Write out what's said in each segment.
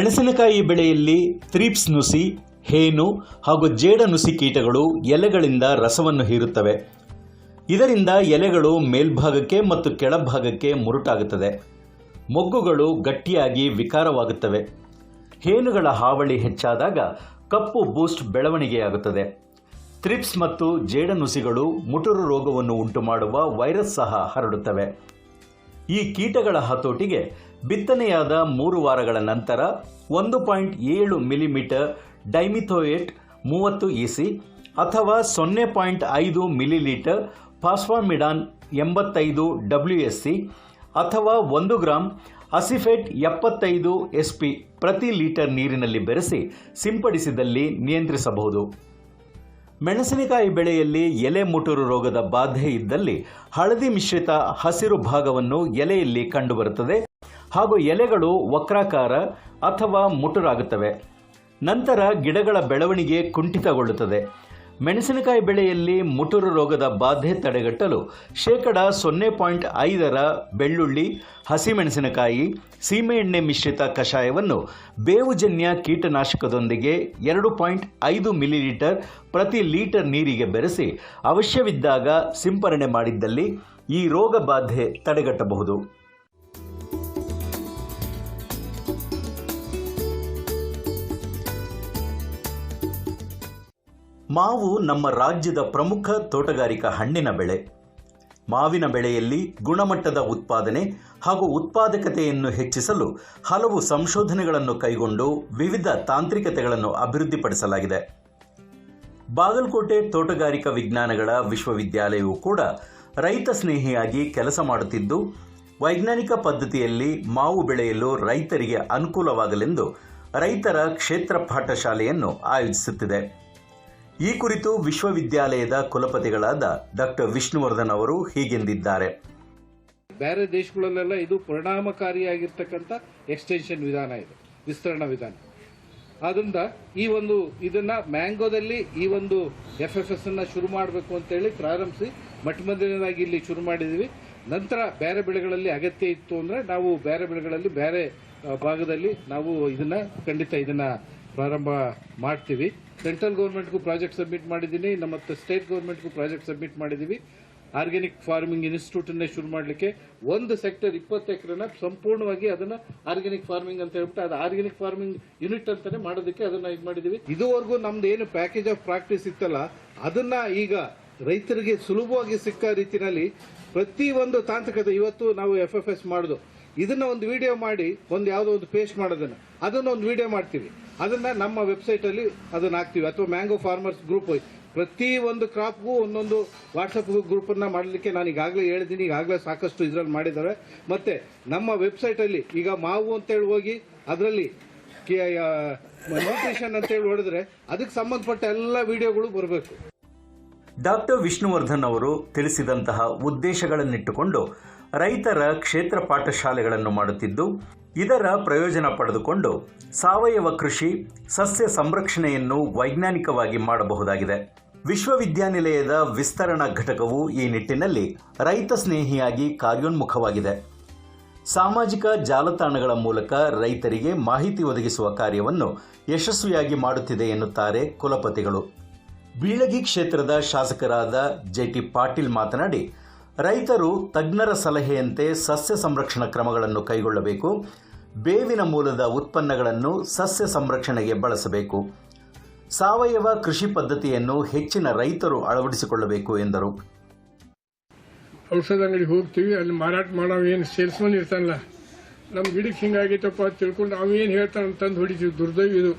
ಮೆಣಸಿನಕಾಯಿ ಬೆಳೆಯಲ್ಲಿ ಥ್ರಿಪ್ಸ್ ನುಸಿ, ಹೇನು ಹಾಗೂ ಜೇಡ ನುಸಿ ಕೀಟಗಳು ಎಲೆಗಳಿಂದ ರಸವನ್ನು ಹೀರುತ್ತವೆ. ಇದರಿಂದ ಎಲೆಗಳು ಮೇಲ್ಭಾಗಕ್ಕೆ ಮತ್ತು ಕೆಳಭಾಗಕ್ಕೆ ಮುರುಟಾಗುತ್ತದೆ. ಮೊಗ್ಗುಗಳು ಗಟ್ಟಿಯಾಗಿ ವಿಕಾರವಾಗುತ್ತವೆ. ಹೇನುಗಳ ಹಾವಳಿ ಹೆಚ್ಚಾದಾಗ ಕಪ್ಪು ಬೂಸ್ಟ್ ಬೆಳವಣಿಗೆಯಾಗುತ್ತದೆ. ಥ್ರಿಪ್ಸ್ ಮತ್ತು ಜೇಡನುಸಿಗಳು ಮುಟುರು ರೋಗವನ್ನು ಉಂಟುಮಾಡುವ ವೈರಸ್ ಸಹ ಹರಡುತ್ತವೆ. ಈ ಕೀಟಗಳ ಹತೋಟಿಗೆ ಬಿತ್ತನೆಯಾದ ಮೂರು ವಾರಗಳ ನಂತರ ಒಂದು ಪಾಯಿಂಟ್ ಏಳು ಮಿಲಿಮೀಟರ್ ಡೈಮಿಥೋಯೇಟ್ ಮೂವತ್ತು ಇಸಿ ಅಥವಾ ಸೊನ್ನೆ ಪಾಯಿಂಟ್ ಐದು ಮಿಲಿಲೀಟರ್ ಫಾಸ್ಫಾಮಿಡಾನ್ ಎಂಬತ್ತೈದು ಡಬ್ಲ್ಯೂ ಎಸ್ ಸಿ ಅಥವಾ ಒಂದು ಗ್ರಾಂ ಅಸಿಫೇಟ್ ಎಪ್ಪತ್ತೈದು ಎಸ್ ಪಿ ಪ್ರತಿ ಲೀಟರ್ ನೀರಿನಲ್ಲಿ ಬೆರೆಸಿ ಸಿಂಪಡಿಸಿದಲ್ಲಿ ನಿಯಂತ್ರಿಸಬಹುದು. ಮೆಣಸಿನಕಾಯಿ ಬೆಳೆಯಲ್ಲಿ ಎಲೆ ಮುಟುರು ರೋಗದ ಬಾಧೆ ಇದ್ದಲ್ಲಿ ಹಳದಿ ಮಿಶ್ರಿತ ಹಸಿರು ಭಾಗವನ್ನು ಎಲೆಯಲ್ಲಿ ಕಂಡುಬರುತ್ತದೆ. ಹಾಗೂ ಎಲೆಗಳು ವಕ್ರಾಕಾರ ಅಥವಾ ಮುಟುರಾಗುತ್ತವೆ. ನಂತರ ಗಿಡಗಳ ಬೆಳವಣಿಗೆ ಕುಂಠಿತಗೊಳ್ಳುತ್ತದೆ. ಮೆಣಸಿನಕಾಯಿ ಬೆಳೆಯಲ್ಲಿ ಮುಟುರು ರೋಗದ ಬಾಧೆ ತಡೆಗಟ್ಟಲು ಶೇಕಡ ಸೊನ್ನೆ ಪಾಯಿಂಟ್ ಐದರ ಬೆಳ್ಳುಳ್ಳಿ, ಹಸಿಮೆಣಸಿನಕಾಯಿ, ಸೀಮೆಎಣ್ಣೆ ಮಿಶ್ರಿತ ಕಷಾಯವನ್ನು ಬೇವುಜನ್ಯ ಕೀಟನಾಶಕದೊಂದಿಗೆ ಎರಡು ಪಾಯಿಂಟ್ ಐದು ಮಿಲಿಲೀಟರ್ ಪ್ರತಿ ಲೀಟರ್ ನೀರಿಗೆ ಬೆರೆಸಿ ಅವಶ್ಯವಿದ್ದಾಗ ಸಿಂಪರಣೆ ಮಾಡಿದ್ದಲ್ಲಿ ಈ ರೋಗ ಬಾಧೆ ತಡೆಗಟ್ಟಬಹುದು. ಮಾವು ನಮ್ಮ ರಾಜ್ಯದ ಪ್ರಮುಖ ತೋಟಗಾರಿಕಾ ಹಣ್ಣಿನ ಬೆಳೆ. ಮಾವಿನ ಬೆಳೆಯಲ್ಲಿ ಗುಣಮಟ್ಟದ ಉತ್ಪಾದನೆ ಹಾಗೂ ಉತ್ಪಾದಕತೆಯನ್ನು ಹೆಚ್ಚಿಸಲು ಹಲವು ಸಂಶೋಧನೆಗಳನ್ನು ಕೈಗೊಂಡು ವಿವಿಧ ತಾಂತ್ರಿಕತೆಗಳನ್ನು ಅಭಿವೃದ್ಧಿಪಡಿಸಲಾಗಿದೆ. ಬಾಗಲಕೋಟೆ ತೋಟಗಾರಿಕಾ ವಿಜ್ಞಾನಗಳ ವಿಶ್ವವಿದ್ಯಾಲಯವು ಕೂಡ ರೈತ ಸ್ನೇಹಿಯಾಗಿ ಕೆಲಸ ಮಾಡುತ್ತಿದ್ದು, ವೈಜ್ಞಾನಿಕ ಪದ್ಧತಿಯಲ್ಲಿ ಮಾವು ಬೆಳೆಯಲು ರೈತರಿಗೆ ಅನುಕೂಲವಾಗಲೆಂದು ರೈತರ ಕ್ಷೇತ್ರ ಪಾಠಶಾಲೆಯನ್ನು ಆಯೋಜಿಸುತ್ತಿದೆ. ಈ ಕುರಿತು ವಿಶ್ವವಿದ್ಯಾಲಯದ ಕುಲಪತಿಗಳಾದ ಡಾಕ್ಟರ್ ವಿಷ್ಣುವರ್ಧನ್ ಅವರು ಹೀಗೆಂದಿದ್ದಾರೆ. ಬೇರೆ ದೇಶಗಳಲ್ಲೆಲ್ಲ ಇದು ಪರಿಣಾಮಕಾರಿಯಾಗಿರ್ತಕ್ಕಂಥ ಎಕ್ಸ್ಟೆನ್ಷನ್ ವಿಧಾನ ಇದೆ, ವಿಸ್ತರಣಾ ವಿಧಾನ. ಆದ್ರಿಂದ ಈ ಒಂದು ಇದನ್ನ ಮ್ಯಾಂಗೋದಲ್ಲಿ ಈ ಒಂದು ಎಫ್ ಎಫ್ ಎಸ್ ಅನ್ನ ಶುರು ಮಾಡಬೇಕು ಅಂತೇಳಿ ಪ್ರಾರಂಭಿಸಿ ಮೊಟ್ಟಮೊದಲನೇದಾಗಿ ಇಲ್ಲಿ ಶುರು ಮಾಡಿದೀವಿ. ನಂತರ ಬೇರೆ ಬೆಳೆಗಳಲ್ಲಿ ಅಗತ್ಯ ಇತ್ತು ಅಂದ್ರೆ ನಾವು ಬೇರೆ ಬೆಳೆಗಳಲ್ಲಿ ಬೇರೆ ಭಾಗದಲ್ಲಿ ನಾವು ಇದನ್ನ ಖಂಡಿತ ಇದನ್ನ ಪ್ರಾರಂಭ ಮಾಡ್ತೀವಿ. ಸೆಂಟ್ರಲ್ ಗೌರ್ಮೆಂಟ್ಗೂ ಪ್ರಾಜೆಕ್ಟ್ ಸಬ್ಮಿಟ್ ಮಾಡಿದ್ದೀನಿ. ನಮ್ಮ ಸ್ಟೇಟ್ ಗೌರ್ಮೆಂಟ್ಗೂ ಪ್ರಾಜೆಕ್ಟ್ ಸಬ್ಮಿಟ್ ಮಾಡಿದ್ದೀವಿ. ಆರ್ಗ್ಯಾನಿಕ್ ಫಾರ್ಮಿಂಗ್ ಇನ್ಸ್ಟಿಟ್ಯೂಟ್ ಅನ್ನೇ ಶುರು ಮಾಡಲಿಕ್ಕೆ ಒಂದು ಸೆಕ್ಟರ್ ಇಪ್ಪತ್ತು ಎಕರೆನ ಸಂಪೂರ್ಣವಾಗಿ ಅದನ್ನ ಆರ್ಗ್ಯಾನಿಕ್ ಫಾರ್ಮಿಂಗ್ ಅಂತ ಹೇಳ್ಬಿಟ್ಟು ಅದು ಆರ್ಗ್ಯಾನಿಕ್ ಫಾರ್ಮಿಂಗ್ ಯೂನಿಟ್ ಅಂತಾನೆ ಮಾಡೋದಕ್ಕೆ ಅದನ್ನ ಇದು ಮಾಡಿದೀವಿ ಇದುವರೆಗೂ ನಮ್ದು ಏನು ಪ್ಯಾಕೇಜ್ ಆಫ್ ಪ್ರಾಕ್ಟೀಸ್ ಇತ್ತಲ್ಲ, ಅದನ್ನ ಈಗ ರೈತರಿಗೆ ಸುಲಭವಾಗಿ ಸಿಕ್ಕ ರೀತಿಯಲ್ಲಿ ಪ್ರತಿ ಒಂದು ತಾಂತ್ರಿಕತೆ, ಇವತ್ತು ನಾವು ಎಫ್ ಎಫ್ ಎಸ್ ಮಾಡುದು. ಇದನ್ನ ಒಂದು ವಿಡಿಯೋ ಮಾಡಿ ಒಂದು ಯಾವುದೋ ಒಂದು ಪೇಸ್ಟ್ ಮಾಡೋದನ್ನ. ಅದನ್ನ ಒಂದು ವಿಡಿಯೋ ಮಾಡ್ತೀವಿ. ಅದನ್ನ ನಮ್ಮ ವೆಬ್ಸೈಟ್ ಅಲ್ಲಿ ಅದನ್ನ ಹಾಕ್ತಿವಿ. ಅಥವಾ ಮ್ಯಾಂಗೋ ಫಾರ್ಮರ್ಸ್ ಗ್ರೂಪ್ ಪ್ರತಿ ಒಂದು ಕ್ರಾಪ್ಗೂ ಒಂದೊಂದು ವಾಟ್ಸಪ್ ಗ್ರೂಪ್ ಅನ್ನ ಮಾಡಲಿಕ್ಕೆ ನಾನು ಈಗಾಗಲೇ ಹೇಳಿದ್ದೀನಿ. ಈಗಾಗಲೇ ಸಾಕಷ್ಟು ಇದ್ರಲ್ಲಿ ಮಾಡಿದ್ದಾರೆ. ಮತ್ತೆ ನಮ್ಮ ವೆಬ್ಸೈಟ್ ಅಲ್ಲಿ ಈಗ ಮಾವು ಅಂತೇಳಿ ಹೋಗಿ, ಅದರಲ್ಲಿ ನ್ಯೂಟ್ರಿಷನ್ ಅಂತೇಳಿ ಹೊಡೆದ್ರೆ ಅದಕ್ಕೆ ಸಂಬಂಧಪಟ್ಟ ಎಲ್ಲ ವಿಡಿಯೋಗಳು ಬರಬೇಕು. ಡಾಕ್ಟರ್ ವಿಷ್ಣುವರ್ಧನ್ ಅವರು ತಿಳಿಸಿದಂತಹ ಉದ್ದೇಶಗಳನ್ನಿಟ್ಟುಕೊಂಡು ರೈತರ ಕ್ಷೇತ್ರ ಪಾಠಶಾಲೆಗಳನ್ನು ಮಾಡುತ್ತಿದ್ದು, ಇದರ ಪ್ರಯೋಜನ ಪಡೆದುಕೊಂಡು ಸಾವಯವ ಕೃಷಿ, ಸಸ್ಯ ಸಂರಕ್ಷಣೆಯನ್ನು ವೈಜ್ಞಾನಿಕವಾಗಿ ಮಾಡಬಹುದಾಗಿದೆ. ವಿಶ್ವವಿದ್ಯಾನಿಲಯದ ವಿಸ್ತರಣಾ ಘಟಕವು ಈ ನಿಟ್ಟಿನಲ್ಲಿ ರೈತ ಸ್ನೇಹಿಯಾಗಿ ಕಾರ್ಯೋನ್ಮುಖವಾಗಿದೆ. ಸಾಮಾಜಿಕ ಜಾಲತಾಣಗಳ ಮೂಲಕ ರೈತರಿಗೆ ಮಾಹಿತಿ ಒದಗಿಸುವ ಕಾರ್ಯವನ್ನು ಯಶಸ್ವಿಯಾಗಿ ಮಾಡುತ್ತಿದೆ ಎನ್ನುತ್ತಾರೆ ಕುಲಪತಿಗಳು. ಬೀಳಗಿ ಕ್ಷೇತ್ರದ ಶಾಸಕರಾದ ಜೆಟಿ ಪಾಟೀಲ್ ಮಾತನಾಡಿ ರೈತರು ತಜ್ಞರ ಸಲಹೆಯಂತೆ ಸಸ್ಯ ಸಂರಕ್ಷಣಾ ಕ್ರಮಗಳನ್ನು ಕೈಗೊಳ್ಳಬೇಕು. ಬೇವಿನ ಮೂಲದ ಉತ್ಪನ್ನಗಳನ್ನು ಸಸ್ಯ ಸಂರಕ್ಷಣೆಗೆ ಬಳಸಬೇಕು. ಸಾವಯವ ಕೃಷಿ ಪದ್ಧತಿಯನ್ನು ಹೆಚ್ಚಿನ ರೈತರು ಅಳವಡಿಸಿಕೊಳ್ಳಬೇಕು ಎಂದರು. ಔಷಧ ಅಂಗಡಿಗೆ ಹೋಗ್ತೀವಿ, ಅಲ್ಲಿ ಮಾರಾಟ ಮಾಡೋ ಏನು ಸೇಲ್ಸ್ಮನ್ ಇರ್ತಾನಲ್ಲ, ನಮ್ಮ ಗಿಡಕ್ಕೆ ಹಿಂಗಾಗೈತಪ್ಪ ಅಂತ ತಿಳ್ಕೊಂಡು ಏನು ಹೇಳ್ತಾನೆ ತಂದು ಹೊಡಿತೀವಿ. ದುರ್ದೈವ ಇದು.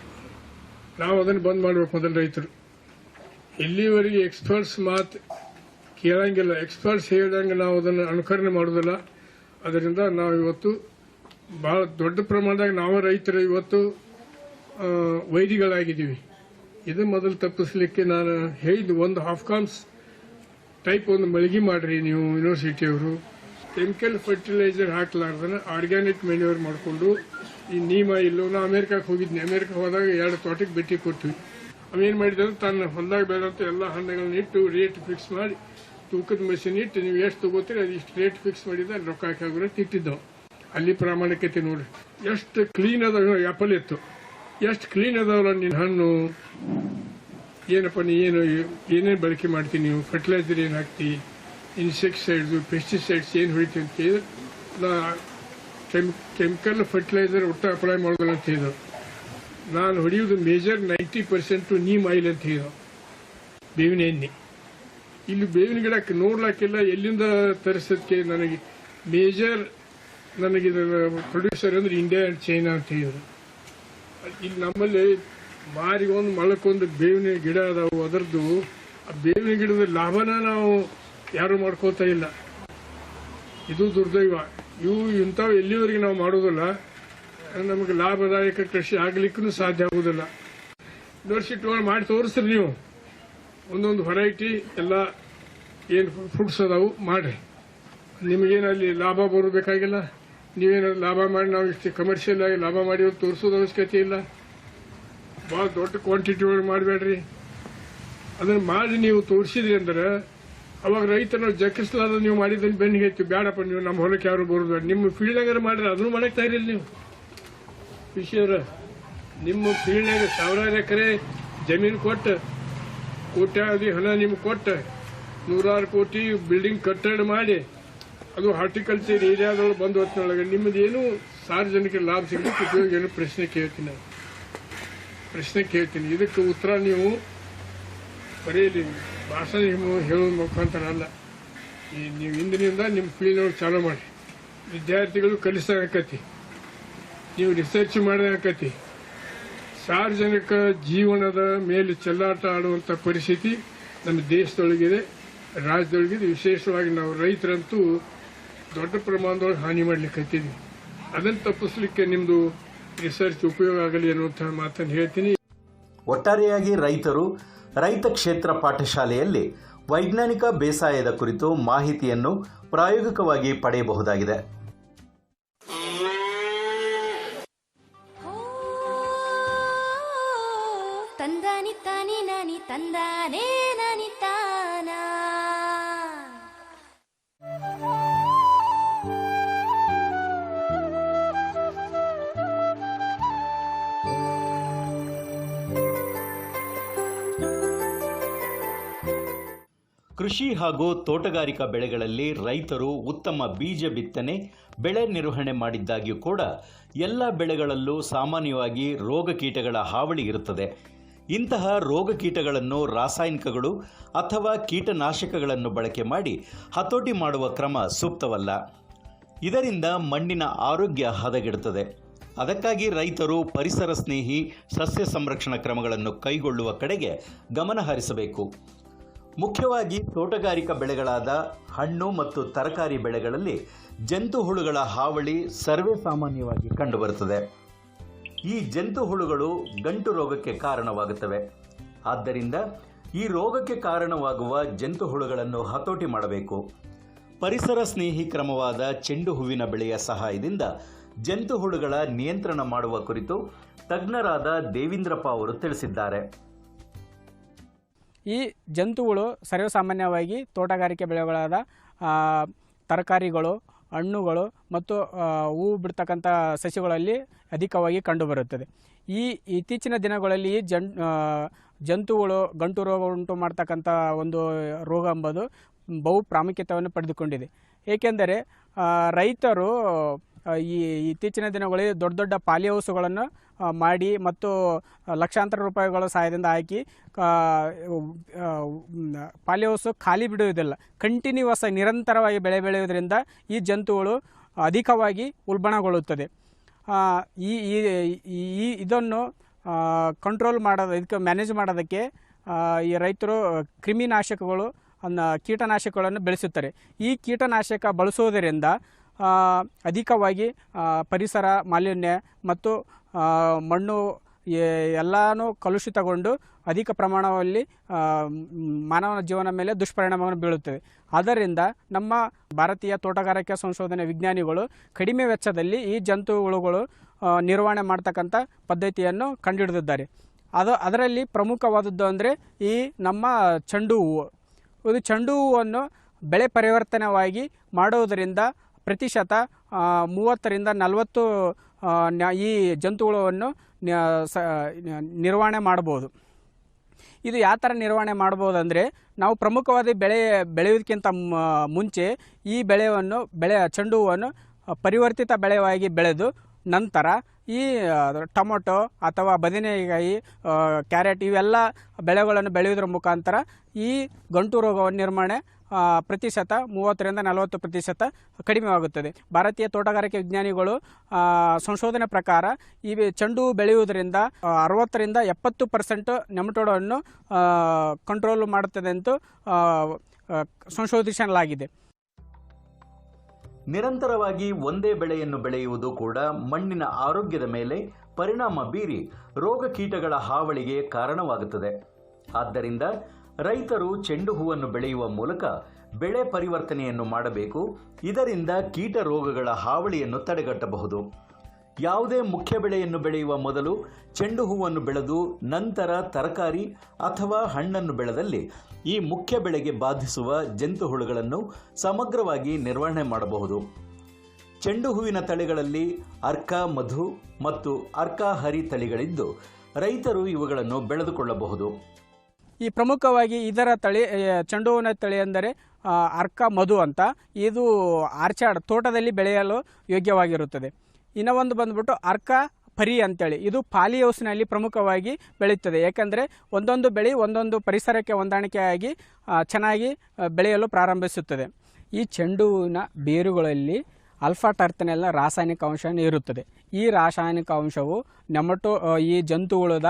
ನಾವು ಅದನ್ನು ಬಂದ್ ಮಾಡಬೇಕು ಮೊದಲು ರೈತರು. ಇಲ್ಲಿವರೆಗೆ ಎಕ್ಸ್ಪರ್ಟ್ಸ್ ಮಾತು ಕೇಳಂಗಿಲ್ಲ ಎಕ್ಸ್ಪರ್ಟ್ಸ್ ಹೇಳಿದಂಗೆ ನಾವು ಅದನ್ನು ಅನುಕರಣೆ ಮಾಡೋದಿಲ್ಲ ಅದರಿಂದ ನಾವು ಇವತ್ತು ಭಾಳ ದೊಡ್ಡ ಪ್ರಮಾಣದಾಗ ನಾವು ರೈತರು ಇವತ್ತು ವೈದಿಗಳಾಗಿದ್ದೀವಿ. ಇದು ಮೊದಲು ತಪ್ಪಿಸ್ಲಿಕ್ಕೆ ನಾನು ಹೇಳಿದ್ದು ಒಂದು ಹಾಫ್ ಕಾಮ್ಸ್ ಟೈಪ್ ಒಂದು ಮಳಿಗೆ ಮಾಡ್ರಿ ನೀವು ಯೂನಿವರ್ಸಿಟಿಯವರು ಕೆಮಿಕಲ್ ಫರ್ಟಿಲೈಸರ್ ಹಾಕ್ಲಾರ್ದನ ಆರ್ಗ್ಯಾನಿಕ್ ಮೆನ್ಯೂರ್ ಮಾಡಿಕೊಂಡು, ಈ ನೀಮ ಇಲ್ಲೋ, ನಾ ಅಮೇರಿಕಾಗೆ ಹೋಗಿದ್ನಿ. ಅಮೇರಿಕ ಹೋದಾಗ ಎರಡು ತೋಟಕ್ಕೆ ಭೇಟಿ ಕೊಟ್ವಿ. ಅವೇನು ಮಾಡಿದ್ರು, ತನ್ನ ಹೊಲದಾಗ ಬೆಳೆದಂಥ ಎಲ್ಲ ಹಣ್ಣುಗಳನ್ನ ಇಟ್ಟು ರೇಟ್ ಫಿಕ್ಸ್ ಮಾಡಿ ತೂಕದ ಮಷಿನ್ ಇಟ್ಟು ನೀವು ಎಷ್ಟು ತಗೋತೀರಿ, ಅದು ಇಷ್ಟು ರೇಟ್ ಫಿಕ್ಸ್ ಮಾಡಿದ ಅಲ್ಲಿ ರೊಕ್ಕ ಹಾಕಿ ಇಟ್ಟಿದ್ದವು. ಅಲ್ಲಿ ಪ್ರಾಮಾಣಿಕತೆ ನೋಡ್ರಿ ಎಷ್ಟು ಕ್ಲೀನ್ ಅದಾವ ಆ್ಯಪಲ್ ಇತ್ತು ಎಷ್ಟು ಕ್ಲೀನ್ ಅದಾವಲ್ಲ ನಿನ್ನ ಹಣ್ಣು. ಏನಪ್ಪ ನೀ ಏನು, ಏನೇನು ಬಳಕೆ ಮಾಡ್ತೀನಿ ನೀವು? ಫರ್ಟಿಲೈಸರ್ ಏನು ಹಾಕ್ತಿ? ಇನ್ಸೆಕ್ಟಿಸೈಡ್ಸು ಪೆಸ್ಟಿಸೈಡ್ಸ್ ಏನು ಹೊಡಿತೀವಿ ಅಂತ ಹೇಳಿದ್ರೆ ನಾ ಕೆಮ್ ಕೆಮಿಕಲ್ ಫರ್ಟಿಲೈಸರ್ ಒಟ್ಟು ಅಪ್ಲೈ ಮಾಡೋದಿಲ್ಲ ಅಂತ ಹೇಳಿದ್ರು. ನಾನು ಹೊಡೆಯೋದು major ninety percent neem oil ಅಂತ ಹೇಳಿದ್ರು. ಬೇವಿನ ಎಣ್ಣೆ. ಇಲ್ಲಿ ಬೇವಿನ ಗಿಡಕ್ಕೆ ನೋಡ್ಲಾಕಿಲ್ಲ, ಎಲ್ಲಿಂದ ತರಿಸೋದಕ್ಕೆ ನನಗೆ ಮೇಜರ್ ನನಗೆ ಪ್ರೊಡ್ಯೂಸರ್ ಅಂದ್ರೆ ಇಂಡಿಯಾ ಆ್ಯಂಡ್ ಚೈನಾ ಅಂತ ಹೇಳಿದ್ರು. ಇಲ್ಲಿ ನಮ್ಮಲ್ಲಿ ಮಾರಿಗೊಂದು, ಮಳಕ್ಕೊಂದು ಬೇವಿನ ಗಿಡ ಅದಾವು. ಅದರದ್ದು ಆ ಬೇವಿನ ಗಿಡದ ಲಾಭನ ನಾವು ಯಾರು ಮಾಡ್ಕೋತಾ ಇಲ್ಲ. ಇದು ದುರ್ದೈವ. ಇವು ಇಂಥವು ಎಲ್ಲಿವರೆಗೆ ನಾವು ಮಾಡೋದಿಲ್ಲ. ನಮಗೆ ಲಾಭದಾಯಕ ಕೃಷಿ ಆಗ್ಲಿಕ್ಕೂ ಸಾಧ್ಯ ಆಗುದಿಲ್ಲ. ಯೂನಿವರ್ಸಿಟಿ ಮಾಡಿ ತೋರಿಸ್ರಿ ನೀವು. ಒಂದೊಂದು ವೆರೈಟಿ ಎಲ್ಲ ಏನು ಫ್ರೂಟ್ಸ್ ಅದಾವು, ಮಾಡಿರಿ. ನಿಮಗೇನು ಅಲ್ಲಿ ಲಾಭ ಬರಬೇಕಾಗಿಲ್ಲ. ನೀವೇನು ಲಾಭ ಮಾಡಿ, ನಾವು ಇಷ್ಟು ಕಮರ್ಷಿಯಲ್ ಆಗಿ ಲಾಭ ಮಾಡಿ ತೋರಿಸೋದು ಅವಶ್ಯಕತೆ ಇಲ್ಲ. ಭಾಳ ದೊಡ್ಡ ಕ್ವಾಂಟಿಟಿ ಒಳಗೆ ಮಾಡಬೇಡ್ರಿ. ಅದನ್ನು ಮಾಡಿ ನೀವು ತೋರಿಸಿದ್ರಿ ಅಂದ್ರೆ, ಅವಾಗ ರೈತನ ಜಕ್ಕಿಸ್ಲಾದ ನೀವು ಮಾಡಿದ್ದನ್ನು ಬೆನ್ನಿಗೆ ಐತಿ ಬೇಡಪ್ಪ ನೀವು ನಮ್ಮ ಹೊಲಕ್ಕೆ ಯಾರು ಬರೋದು ನಿಮ್ಮ ಫೀಲ್ಡ್ನಾಗಾರ ಮಾಡಿದ್ರೆ ಅದನ್ನು ಮಾಡಕ್ಕೆ ತಯಾರಿಲ್ಲ ನೀವು. ವಿಷಯ ನಿಮ್ಮ ಫೀಲ್ಡ್ನಾಗ ಸಾವಿರಾರು ಎಕರೆ ಜಮೀನು ಕೊಟ್ಟು ಕೋಟ್ಯಾವಧಿ ಹಣ ನಿಮ್ಗೆ ಕೊಟ್ಟು. ನೂರಾರು ಕೋಟಿ ಬಿಲ್ಡಿಂಗ್ ಕಟ್ಟಡ ಮಾಡಿ. ಅದು ಹಾರ್ಟಿಕಲ್ಚರ್ ಏರಿಯಾದೊಳಗೆ ಬಂದು ಹೊತ್ತಿನೊಳಗೆ ನಿಮ್ಮದೇನು ಸಾರ್ವಜನಿಕ ಲಾಭ ಸಿಗಲಿಕ್ಕೆ ಉಪಯೋಗ ಏನು? ಪ್ರಶ್ನೆ ಕೇಳ್ತೀನಿ. ಪ್ರಶ್ನೆ ಕೇಳ್ತೀನಿ. ಇದಕ್ಕೆ ಉತ್ತರ ನೀವು ಬರೀಲಿ ಭಾಷಣ ನೀವು ಹೇಳೋ ಮುಖಾಂತರ ಅಲ್ಲ. ಈ ನೀವು ಇಂದಿನಿಂದ ನಿಮ್ಮ ಫೀಲ್ಡ್ ಚಾಲೂ ಮಾಡಿ. ವಿದ್ಯಾರ್ಥಿಗಳು ಹಾಕತಿ ನೀವು ರಿಸರ್ಚ್ ಮಾಡೋದಾಕತಿ ಸಾರ್ವಜನಿಕ ಜೀವನದ ಮೇಲೆ ಚೆಲ್ಲಾಟ ಆಡುವಂಥ ಪರಿಸ್ಥಿತಿ ನಮ್ಮ ದೇಶದೊಳಗಿದೆ, ರಾಜ್ಯದೊಳಗಿದೆ. ವಿಶೇಷವಾಗಿ ನಾವು ರೈತರಂತೂ ದೊಡ್ಡ ಪ್ರಮಾಣದೊಳಗೆ ಹಾನಿ ಮಾಡ್ಲಿಕ್ಕೆ ಅದನ್ನು ತಪ್ಪಿಸ್ಲಿಕ್ಕೆ ನಿಮ್ಮದು ರಿಸರ್ಚ್ ಉಪಯೋಗ ಆಗಲಿ ಅನ್ನುವಂಥ ಮಾತನ್ನು ಹೇಳ್ತೀನಿ. ಒಟ್ಟಾರೆಯಾಗಿ ರೈತರು ರೈತ ಕ್ಷೇತ್ರ ಪಾಠಶಾಲೆಯಲ್ಲಿ ವೈಜ್ಞಾನಿಕ ಬೇಸಾಯದ ಕುರಿತು ಮಾಹಿತಿಯನ್ನು ಪ್ರಾಯೋಗಿಕವಾಗಿ ಪಡೆಯಬಹುದಾಗಿದೆ. ಕೃಷಿ ಹಾಗೂ ತೋಟಗಾರಿಕಾ ಬೆಳೆಗಳಲ್ಲಿ ರೈತರು ಉತ್ತಮ ಬೀಜ ಬಿತ್ತನೆ, ಬೆಳೆ ನಿರ್ವಹಣೆ ಮಾಡಿದ್ದಾಗ್ಯೂ ಕೂಡ ಎಲ್ಲ ಬೆಳೆಗಳಲ್ಲೂ ಸಾಮಾನ್ಯವಾಗಿ ರೋಗ ಕೀಟಗಳ ಹಾವಳಿ ಇರುತ್ತದೆ. ಇಂತಹ ರೋಗ ಕೀಟಗಳನ್ನು ರಾಸಾಯನಿಕಗಳು ಅಥವಾ ಕೀಟನಾಶಕಗಳನ್ನು ಬಳಕೆ ಮಾಡಿ ಹತೋಟಿ ಮಾಡುವ ಕ್ರಮ ಸೂಕ್ತವಲ್ಲ. ಇದರಿಂದ ಮಣ್ಣಿನ ಆರೋಗ್ಯ ಹದಗೆಡುತ್ತದೆ. ಅದಕ್ಕಾಗಿ ರೈತರು ಪರಿಸರ ಸ್ನೇಹಿ, ಸಸ್ಯ ಸಂರಕ್ಷಣಾ ಕ್ರಮಗಳನ್ನು ಕೈಗೊಳ್ಳುವ ಕಡೆಗೆ ಗಮನ ಹರಿಸಬೇಕು. ಮುಖ್ಯವಾಗಿ ತೋಟಗಾರಿಕಾ ಬೆಳೆಗಳಾದ ಹಣ್ಣು ಮತ್ತು ತರಕಾರಿ ಬೆಳೆಗಳಲ್ಲಿ ಜಂತು ಹುಳುಗಳ ಹಾವಳಿ ಸರ್ವೇ ಸಾಮಾನ್ಯವಾಗಿ ಕಂಡುಬರುತ್ತದೆ. ಈ ಜಂತು ಹುಳುಗಳು ಗಂಟು ರೋಗಕ್ಕೆ ಕಾರಣವಾಗುತ್ತವೆ. ಆದ್ದರಿಂದ ಈ ರೋಗಕ್ಕೆ ಕಾರಣವಾಗುವ ಜಂತು ಹುಳುಗಳನ್ನು ಹತೋಟಿ ಮಾಡಬೇಕು. ಪರಿಸರ ಸ್ನೇಹಿ ಕ್ರಮವಾದ ಚೆಂಡು ಹೂವಿನ ಬೆಳೆಯ ಸಹಾಯದಿಂದ ಜಂತು ಹುಳುಗಳ ನಿಯಂತ್ರಣ ಮಾಡುವ ಕುರಿತು ತಜ್ಞರಾದ ದೇವೀಂದ್ರಪ್ಪ ಅವರು ತಿಳಿಸಿದ್ದಾರೆ. ಈ ಜಂತುಗಳು ಸರ್ವಸಾಮಾನ್ಯವಾಗಿ ತೋಟಗಾರಿಕೆ ಬೆಳೆಗಳಾದ ತರಕಾರಿಗಳು ಹಣ್ಣುಗಳು ಮತ್ತು ಹೂವು ಬಿಡ್ತಕ್ಕಂಥ ಸಸಿಗಳಲ್ಲಿ ಅಧಿಕವಾಗಿ ಕಂಡುಬರುತ್ತದೆ. ಈ ಇತ್ತೀಚಿನ ದಿನಗಳಲ್ಲಿ ಜನ್ ಜಂತುಗಳು, ಗಂಟು ರೋಗ ಉಂಟು ಮಾಡ್ತಕ್ಕಂಥ ಒಂದು ರೋಗ ಎಂಬುದು ಬಹು ಪ್ರಾಮುಖ್ಯತೆಯನ್ನು ಪಡೆದುಕೊಂಡಿದೆ. ಏಕೆಂದರೆ ರೈತರು ಈ ಇತ್ತೀಚಿನ ದಿನಗಳಲ್ಲಿ ದೊಡ್ಡ ದೊಡ್ಡ ಪಾಲಿ ಹೌಸುಗಳನ್ನು ಮಾಡಿ ಮತ್ತು ಲಕ್ಷಾಂತರ ರೂಪಾಯಿಗಳ ಸಹಾಯದಿಂದ ಹಾಕಿ ಪಾಲಿ ಹೌಸು ಖಾಲಿ ಬಿಡುವುದಿಲ್ಲ ಕಂಟಿನ್ಯೂಸ್ ಆಗಿ, ನಿರಂತರವಾಗಿ ಬೆಳೆ ಬೆಳೆಯುವುದರಿಂದ ಈ ಜಂತುಗಳು ಅಧಿಕವಾಗಿ ಉಲ್ಬಣಗೊಳ್ಳುತ್ತದೆ. ಈ, ಈ- ಇದನ್ನು ಕಂಟ್ರೋಲ್ ಮಾಡೋದು, ಇದಕ್ಕೆ ಮ್ಯಾನೇಜ್ ಮಾಡೋದಕ್ಕೆ ಈ ರೈತರು ಕ್ರಿಮಿನಾಶಕಗಳು, ಅನ್ನ ಕೀಟನಾಶಕಗಳನ್ನು ಬೆಳೆಸುತ್ತಾರೆ. ಈ ಕೀಟನಾಶಕ ಬಳಸುವುದರಿಂದ ಅಧಿಕವಾಗಿ ಪರಿಸರ ಮಾಲಿನ್ಯ ಮತ್ತು ಮಣ್ಣು ಎಲ್ಲನೂ ಕಲುಷಿತಗೊಂಡು ಅಧಿಕ ಪ್ರಮಾಣದಲ್ಲಿ ಮಾನವನ ಜೀವನ ಮೇಲೆ ದುಷ್ಪರಿಣಾಮವನ್ನು ಬೀಳುತ್ತದೆ ಆದ್ದರಿಂದ ನಮ್ಮ ಭಾರತೀಯ ತೋಟಗಾರಿಕೆ ಸಂಶೋಧನೆ ವಿಜ್ಞಾನಿಗಳು ಕಡಿಮೆ ವೆಚ್ಚದಲ್ಲಿ ಈ ಜಂತು ಹುಳುಗಳು ನಿರ್ವಹಣೆ ಮಾಡ್ತಕ್ಕಂಥ ಪದ್ಧತಿಯನ್ನು ಕಂಡುಹಿಡಿದಿದ್ದಾರೆ. ಅದು, ಅದರಲ್ಲಿ ಪ್ರಮುಖವಾದದ್ದು ಅಂದರೆ ಈ ನಮ್ಮ ಚೆಂಡು ಹೂವು. ಇದು ಚೆಂಡು ಹೂವನ್ನು ಬೆಳೆ ಪರಿವರ್ತನವಾಗಿ ಮಾಡುವುದರಿಂದ ಪ್ರತಿಶತ ಮೂವತ್ತರಿಂದ ನಲವತ್ತು ಈ ಜಂತುಗಳನ್ನು ನಿರ್ವಹಣೆ ಮಾಡ್ಬೋದು ಇದು ಯಾವ ಥರ ನಿರ್ವಹಣೆ ಮಾಡ್ಬೋದು ಅಂದರೆ ನಾವು ಪ್ರಮುಖವಾದ ಬೆಳೆ ಬೆಳೆಯೋದಕ್ಕಿಂತ ಮುಂಚೆ ಈ ಬೆಳೆಯನ್ನು ಬೆಳೆ ಚೆಂಡು ಹೂವನ್ನು ಪರಿವರ್ತಿತ ಬೆಳೆಯಾಗಿ ಬೆಳೆದು ನಂತರ ಈ ಟೊಮೊಟೊ ಅಥವಾ ಬದನೆಕಾಯಿ ಕ್ಯಾರೆಟ್ ಇವೆಲ್ಲ ಬೆಳೆಗಳನ್ನು ಬೆಳೆಯೋದ್ರ ಮುಖಾಂತರ ಈ ಗಂಟು ರೋಗ ನಿರ್ವಹಣೆ ಆ, ಪ್ರತಿಶತ ಮೂವತ್ತರಿಂದ ನಲವತ್ತು ಪ್ರತಿಶತ ಕಡಿಮೆಯಾಗುತ್ತದೆ ಭಾರತೀಯ ತೋಟಗಾರಿಕೆ ವಿಜ್ಞಾನಿಗಳು ಸಂಶೋಧನೆ ಪ್ರಕಾರ ಈ ಚೆಂಡು ಬೆಳೆಯುವುದರಿಂದ ಅರವತ್ತರಿಂದ ಎಪ್ಪತ್ತು ಪರ್ಸೆಂಟ್ ನೆಮಟೋಡನ್ನು ಕಂಟ್ರೋಲ್ ಮಾಡುತ್ತದೆ ಅಂತೂ ಸಂಶೋಧಿಸಲಾಗಿದೆ. ನಿರಂತರವಾಗಿ ಒಂದೇ ಬೆಳೆಯನ್ನು ಬೆಳೆಯುವುದು ಕೂಡ ಮಣ್ಣಿನ ಆರೋಗ್ಯದ ಮೇಲೆ ಪರಿಣಾಮ ಬೀರಿ ರೋಗ ಕೀಟಗಳ ಹಾವಳಿಗೆ ಕಾರಣವಾಗುತ್ತದೆ. ಆದ್ದರಿಂದ ರೈತರು ಚೆಂಡು ಹೂವನ್ನು ಬೆಳೆಯುವ ಮೂಲಕ ಬೆಳೆ ಪರಿವರ್ತನೆಯನ್ನು ಮಾಡಬೇಕು. ಇದರಿಂದ ಕೀಟ ರೋಗಗಳ ಹಾವಳಿಯನ್ನು ತಡೆಗಟ್ಟಬಹುದು. ಯಾವುದೇ ಮುಖ್ಯ ಬೆಳೆಯನ್ನು ಬೆಳೆಯುವ ಮೊದಲು ಚೆಂಡು ಹೂವನ್ನು ಬೆಳೆದು ನಂತರ ತರಕಾರಿ ಅಥವಾ ಹಣ್ಣನ್ನು ಬೆಳೆದಲ್ಲಿ ಈ ಮುಖ್ಯ ಬೆಳೆಗೆ ಬಾಧಿಸುವ ಜಂತು ಹುಳುಗಳನ್ನು ಸಮಗ್ರವಾಗಿ ನಿರ್ವಹಣೆ ಮಾಡಬಹುದು. ಚೆಂಡು ಹೂವಿನ ತಳಿಗಳಲ್ಲಿ ಅರ್ಕ, ಮಧು ಮತ್ತು ಅರ್ಕ ಹರಿ ತಳಿಗಳಿದ್ದು ರೈತರು ಇವುಗಳನ್ನು ಬೆಳೆದುಕೊಳ್ಳಬಹುದು. ಈ ಪ್ರಮುಖವಾಗಿ ಇದರ ತಳಿ ಚೆಂಡು ಹೂವಿನ ತಳಿ ಎಂದರೆ ಅರ್ಕ, ಮಧು ಅಂತ. ಇದು ಆರ್ಚಾಡ್ ತೋಟದಲ್ಲಿ ಬೆಳೆಯಲು ಯೋಗ್ಯವಾಗಿರುತ್ತದೆ. ಇನ್ನೊಂದು ಒಂದು ಬಂದ್ಬಿಟ್ಟು ಅರ್ಕ ಪರಿ ಅಂತೇಳಿ. ಇದು ಪಾಲಿ ಹೌಸ್ನಲ್ಲಿ ಪ್ರಮುಖವಾಗಿ ಬೆಳೆಯುತ್ತದೆ ಏಕೆಂದರೆ ಒಂದೊಂದು ಬೆಳೆ ಒಂದೊಂದು ಪರಿಸರಕ್ಕೆ ಹೊಂದಾಣಿಕೆಯಾಗಿ ಚೆನ್ನಾಗಿ ಬೆಳೆಯಲು ಪ್ರಾರಂಭಿಸುತ್ತದೆ. ಈ ಚೆಂಡು ಹೂವಿನ ಬೇರುಗಳಲ್ಲಿ ಅಲ್ಫಾ ಟರ್ತನೆಲ್ಲ ರಾಸಾಯನಿಕ ಅಂಶ ಇರುತ್ತದೆ. ಈ ರಾಸಾಯನಿಕ ಅಂಶವು ನೆಮಟೋ ಈ ಜಂತುಹುಳದ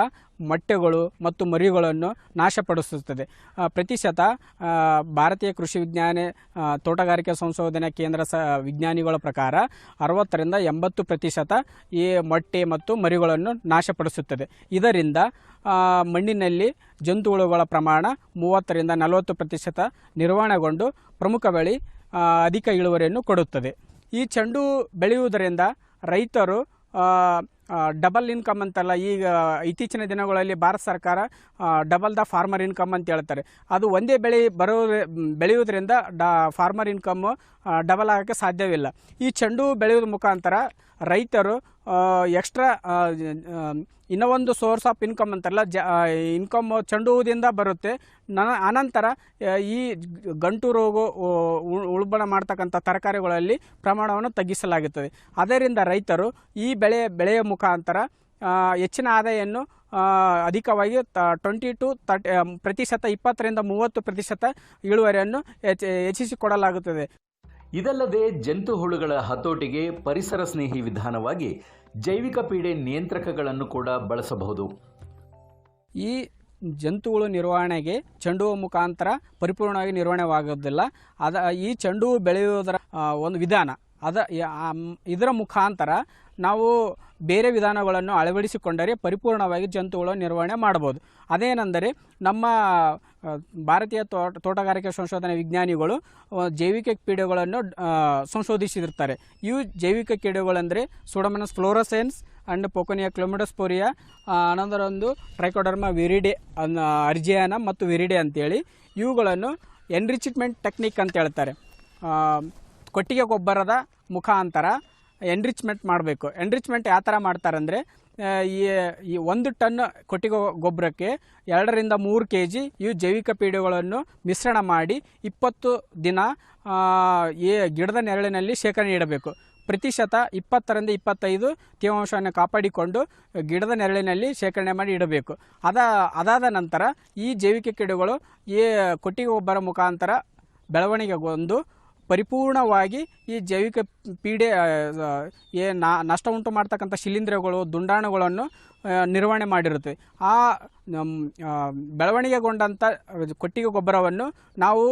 ಮೊಟ್ಟೆಗಳು ಮತ್ತು ಮರಿಗಳನ್ನು ನಾಶಪಡಿಸುತ್ತದೆ. ಪ್ರತಿಶತ ಭಾರತೀಯ ಕೃಷಿ ವಿಜ್ಞಾನ ತೋಟಗಾರಿಕೆ ಸಂಶೋಧನಾ ಕೇಂದ್ರ ಸ, ವಿಜ್ಞಾನಿಗಳ ಪ್ರಕಾರ ಅರವತ್ತರಿಂದ ಎಂಬತ್ತು ಪ್ರತಿಶತ ಈ ಮೊಟ್ಟೆ ಮತ್ತು ಮರಿಗಳನ್ನು ನಾಶಪಡಿಸುತ್ತದೆ. ಇದರಿಂದ ಮಣ್ಣಿನಲ್ಲಿ ಜಂತುಹುಳುಗಳ ಪ್ರಮಾಣ ಮೂವತ್ತರಿಂದ ನಲವತ್ತು ಪ್ರತಿಶತ ನಿರ್ವಹಣೆಗೊಂಡು ಪ್ರಮುಖ ಬಳಿ ಅಧಿಕ ಇಳುವರಿಯನ್ನು ಕೊಡುತ್ತದೆ. ಈ ಚೆಂಡು ಬೆಳೆಯುವುದರಿಂದ ರೈತರು ಡಬಲ್ ಇನ್ಕಮ್ ಅಂತಲ್ಲ, ಈಗ ಇತ್ತೀಚಿನ ದಿನಗಳಲ್ಲಿ ಭಾರತ ಸರ್ಕಾರ ಡಬಲ್ ದ ಫಾರ್ಮರ್ ಇನ್ಕಮ್ ಅಂತ ಹೇಳ್ತಾರೆ. ಅದು ಒಂದೇ ಬೆಳೆ ಬರೋ ಬೆಳೆಯುವುದರಿಂದ ಡ ಫಾರ್ಮರ್ ಇನ್ಕಮ್ಮು ಡಬಲ್ ಆಗೋಕ್ಕೆ ಸಾಧ್ಯವಿಲ್ಲ. ಈ ಚೆಂಡು ಬೆಳೆಯುವುದ ಮುಖಾಂತರ ರೈತರು ಎಕ್ಸ್ಟ್ರಾ ಇನ್ನೂ ಒಂದು ಸೋರ್ಸ್ ಆಫ್ ಇನ್ಕಮ್ ಅಂತಾರಲ್ಲ, ಜ ಇನ್ಕಮ್ ಚೆಂಡು ಹೂದಿಂದ ಬರುತ್ತೆ. ನ, ಅನಂತರ ಈ ಗಂಟು ರೋಗ ಉಳ್ಬಣ ಮಾಡ್ತಕ್ಕಂಥ ತರಕಾರಿಗಳಲ್ಲಿ ಪ್ರಮಾಣವನ್ನು ತಗ್ಗಿಸಲಾಗುತ್ತದೆ. ಅದರಿಂದ ರೈತರು ಈ ಬೆಳೆ, ಬೆಳೆಯ ಮುಖಾಂತರ ಹೆಚ್ಚಿನ ಆದಾಯವನ್ನು ಅಧಿಕವಾಗಿ ತ ಟ್ವೆಂಟಿ ಟು ತರ್ಟಿ ಪ್ರತಿಶತ, ಇಪ್ಪತ್ತರಿಂದ ಮೂವತ್ತು ಪ್ರತಿಶತ ಇಳುವರಿಯನ್ನು ಹೆಚ್ಚ, ಹೆಚ್ಚಿಸಿಕೊಡಲಾಗುತ್ತದೆ. ಇದಲ್ಲದೆ ಜಂತು ಹುಳುಗಳ ಹತೋಟಿಗೆ ಪರಿಸರ ಸ್ನೇಹಿ ವಿಧಾನವಾಗಿ ಜೈವಿಕ ಪೀಡೆ ನಿಯಂತ್ರಕಗಳನ್ನು ಕೂಡ ಬಳಸಬಹುದು. ಈ ಜಂತುಹುಳು ನಿರ್ವಹಣೆಗೆ ಚೆಂಡು ಹೂ ಮುಖಾಂತರ ಪರಿಪೂರ್ಣವಾಗಿ ನಿರ್ವಹಣೆವಾಗೋದಿಲ್ಲ ಅದ, ಈ ಚೆಂಡು ಹೂ ಬೆಳೆಯುವುದರ ಒಂದು ವಿಧಾನ. ಅದ ಇದರ ಮುಖಾಂತರ ನಾವು ಬೇರೆ ವಿಧಾನಗಳನ್ನು ಅಳವಡಿಸಿಕೊಂಡರೆ ಪರಿಪೂರ್ಣವಾಗಿ ಜಂತುಗಳ ನಿರ್ವಹಣೆ ಮಾಡ್ಬೋದು ಅದೇನೆಂದರೆ ನಮ್ಮ ಭಾರತೀಯ ತೋಟ, ತೋಟಗಾರಿಕೆ ಸಂಶೋಧನೆ ವಿಜ್ಞಾನಿಗಳು ಜೈವಿಕ ಕೀಡೆಗಳನ್ನು ಸಂಶೋಧಿಸಿರ್ತಾರೆ ಇವು ಜೈವಿಕ ಕೀಡೆಗಳೆಂದರೆ ಸುಡಮನಸ್ ಫ್ಲೋರಸೆನ್ಸ್ ಆ್ಯಂಡ್ ಪೊಕೊನಿಯ ಕ್ಲೋಮಿಡಸ್ಪೋರಿಯಾ ಅನಂತರ ಒಂದು ಟ್ರೈಕೋಡರ್ಮಾ ವಿರಿಡೆ ಅರ್ಜಿಯಾನ ಮತ್ತು ವಿರಿಡೆ ಅಂತೇಳಿ ಇವುಗಳನ್ನು ಎನ್ರಿಚ್ಮೆಂಟ್ ಟೆಕ್ನಿಕ್ ಅಂತ ಹೇಳ್ತಾರೆ. ಕೊಟ್ಟಿಗೆ ಗೊಬ್ಬರದ ಮುಖಾಂತರ ಎನ್ರಿಚ್ಮೆಂಟ್ ಮಾಡಬೇಕು. ಎನ್ರಿಚ್ಮೆಂಟ್ ಯಾವ ಥರ ಮಾಡ್ತಾರಂದರೆ ಈ ಒಂದು ಟನ್ ಕೊಟ್ಟಿಗೆ ಗೊಬ್ಬರಕ್ಕೆ ಎರಡರಿಂದ ಮೂರು ಕೆ ಜಿ ಇವು ಜೈವಿಕ ಪೀಡೆಗಳನ್ನು ಮಿಶ್ರಣ ಮಾಡಿ ಇಪ್ಪತ್ತು ದಿನ ಈ ಗಿಡದ ನೆರಳಿನಲ್ಲಿ ಶೇಖರಣೆ ಇಡಬೇಕು. ಪ್ರತಿಶತ ಇಪ್ಪತ್ತರಿಂದ ಇಪ್ಪತ್ತೈದು ತೇವಾಂಶವನ್ನು ಕಾಪಾಡಿಕೊಂಡು ಗಿಡದ ನೆರಳಿನಲ್ಲಿ ಶೇಖರಣೆ ಮಾಡಿ ಇಡಬೇಕು. ಅದ, ಅದಾದ ನಂತರ ಈ ಜೈವಿಕ ಕೀಡೆಗಳು ಈ ಕೊಟ್ಟಿಗೆ ಗೊಬ್ಬರ ಮುಖಾಂತರ ಬೆಳವಣಿಗೆಗೊಂಡು ಪರಿಪೂರ್ಣವಾಗಿ ಈ ಜೈವಿಕ ಪೀಡೆ ಏ ನಷ್ಟ ಉಂಟು ಮಾಡ್ತಕ್ಕಂಥ ಶಿಲೀಂಧ್ರಗಳು, ದುಂಡಾಣುಗಳನ್ನು ನಿರ್ವಹಣೆ ಮಾಡಿರುತ್ತೆ ಆ ಬೆಳವಣಿಗೆಗೊಂಡಂಥ ಕೊಟ್ಟಿಗೆ ಗೊಬ್ಬರವನ್ನು ನಾವು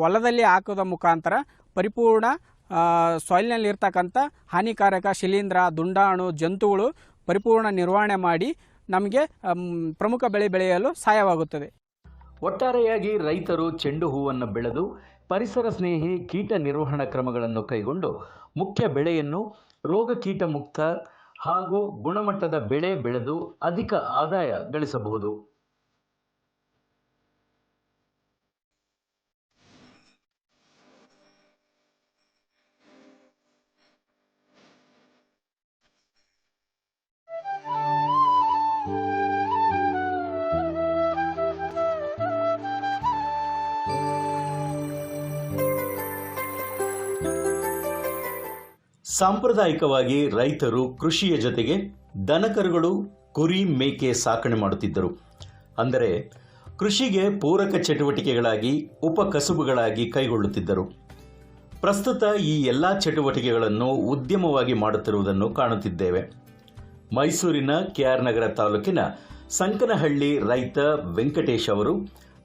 ಹೊಲದಲ್ಲಿ ಹಾಕೋದ ಮುಖಾಂತರ ಪರಿಪೂರ್ಣ ಸಾಯಿಲ್ನಲ್ಲಿರ್ತಕ್ಕಂಥ ಹಾನಿಕಾರಕ ಶಿಲೀಂಧ್ರ, ದುಂಡಾಣು, ಜಂತುಗಳು ಪರಿಪೂರ್ಣ ನಿರ್ವಹಣೆ ಮಾಡಿ ನಮಗೆ ಪ್ರಮುಖ ಬೆಳೆ ಬೆಳೆಯಲು ಸಹಾಯವಾಗುತ್ತದೆ. ಒಟ್ಟಾರೆಯಾಗಿ ರೈತರು ಚೆಂಡು ಹೂವನ್ನು ಬೆಳೆದು ಪರಿಸರ ಸ್ನೇಹಿ ಕೀಟ ನಿರ್ವಹಣಾ ಕ್ರಮಗಳನ್ನು ಕೈಗೊಂಡು ಮುಖ್ಯ ಬೆಳೆಯನ್ನು ರೋಗ ಕೀಟ ಮುಕ್ತ ಹಾಗೂ ಗುಣಮಟ್ಟದ ಬೆಳೆ ಬೆಳೆದು ಅಧಿಕ ಆದಾಯ ಗಳಿಸಬಹುದು. ಸಾಂಪ್ರದಾಯಿಕವಾಗಿ ರೈತರು ಕೃಷಿಯ ಜೊತೆಗೆ ದನಕರುಗಳು ಕುರಿ ಮೇಕೆ ಸಾಕಣೆ ಮಾಡುತ್ತಿದ್ದರು. ಅಂದರೆ ಕೃಷಿಗೆ ಪೂರಕ ಚಟುವಟಿಕೆಗಳಾಗಿ ಉಪಕಸುಬುಗಳಾಗಿ ಕೈಗೊಳ್ಳುತ್ತಿದ್ದರು. ಪ್ರಸ್ತುತ ಈ ಎಲ್ಲ ಚಟುವಟಿಕೆಗಳನ್ನು ಉದ್ಯಮವಾಗಿ ಮಾಡುತ್ತಿರುವುದನ್ನು ಕಾಣುತ್ತಿದ್ದೇವೆ. ಮೈಸೂರಿನ ಕೆಆರ್ ನಗರ ತಾಲೂಕಿನ ಸಂಕನಹಳ್ಳಿ ರೈತ ವೆಂಕಟೇಶ್ ಅವರು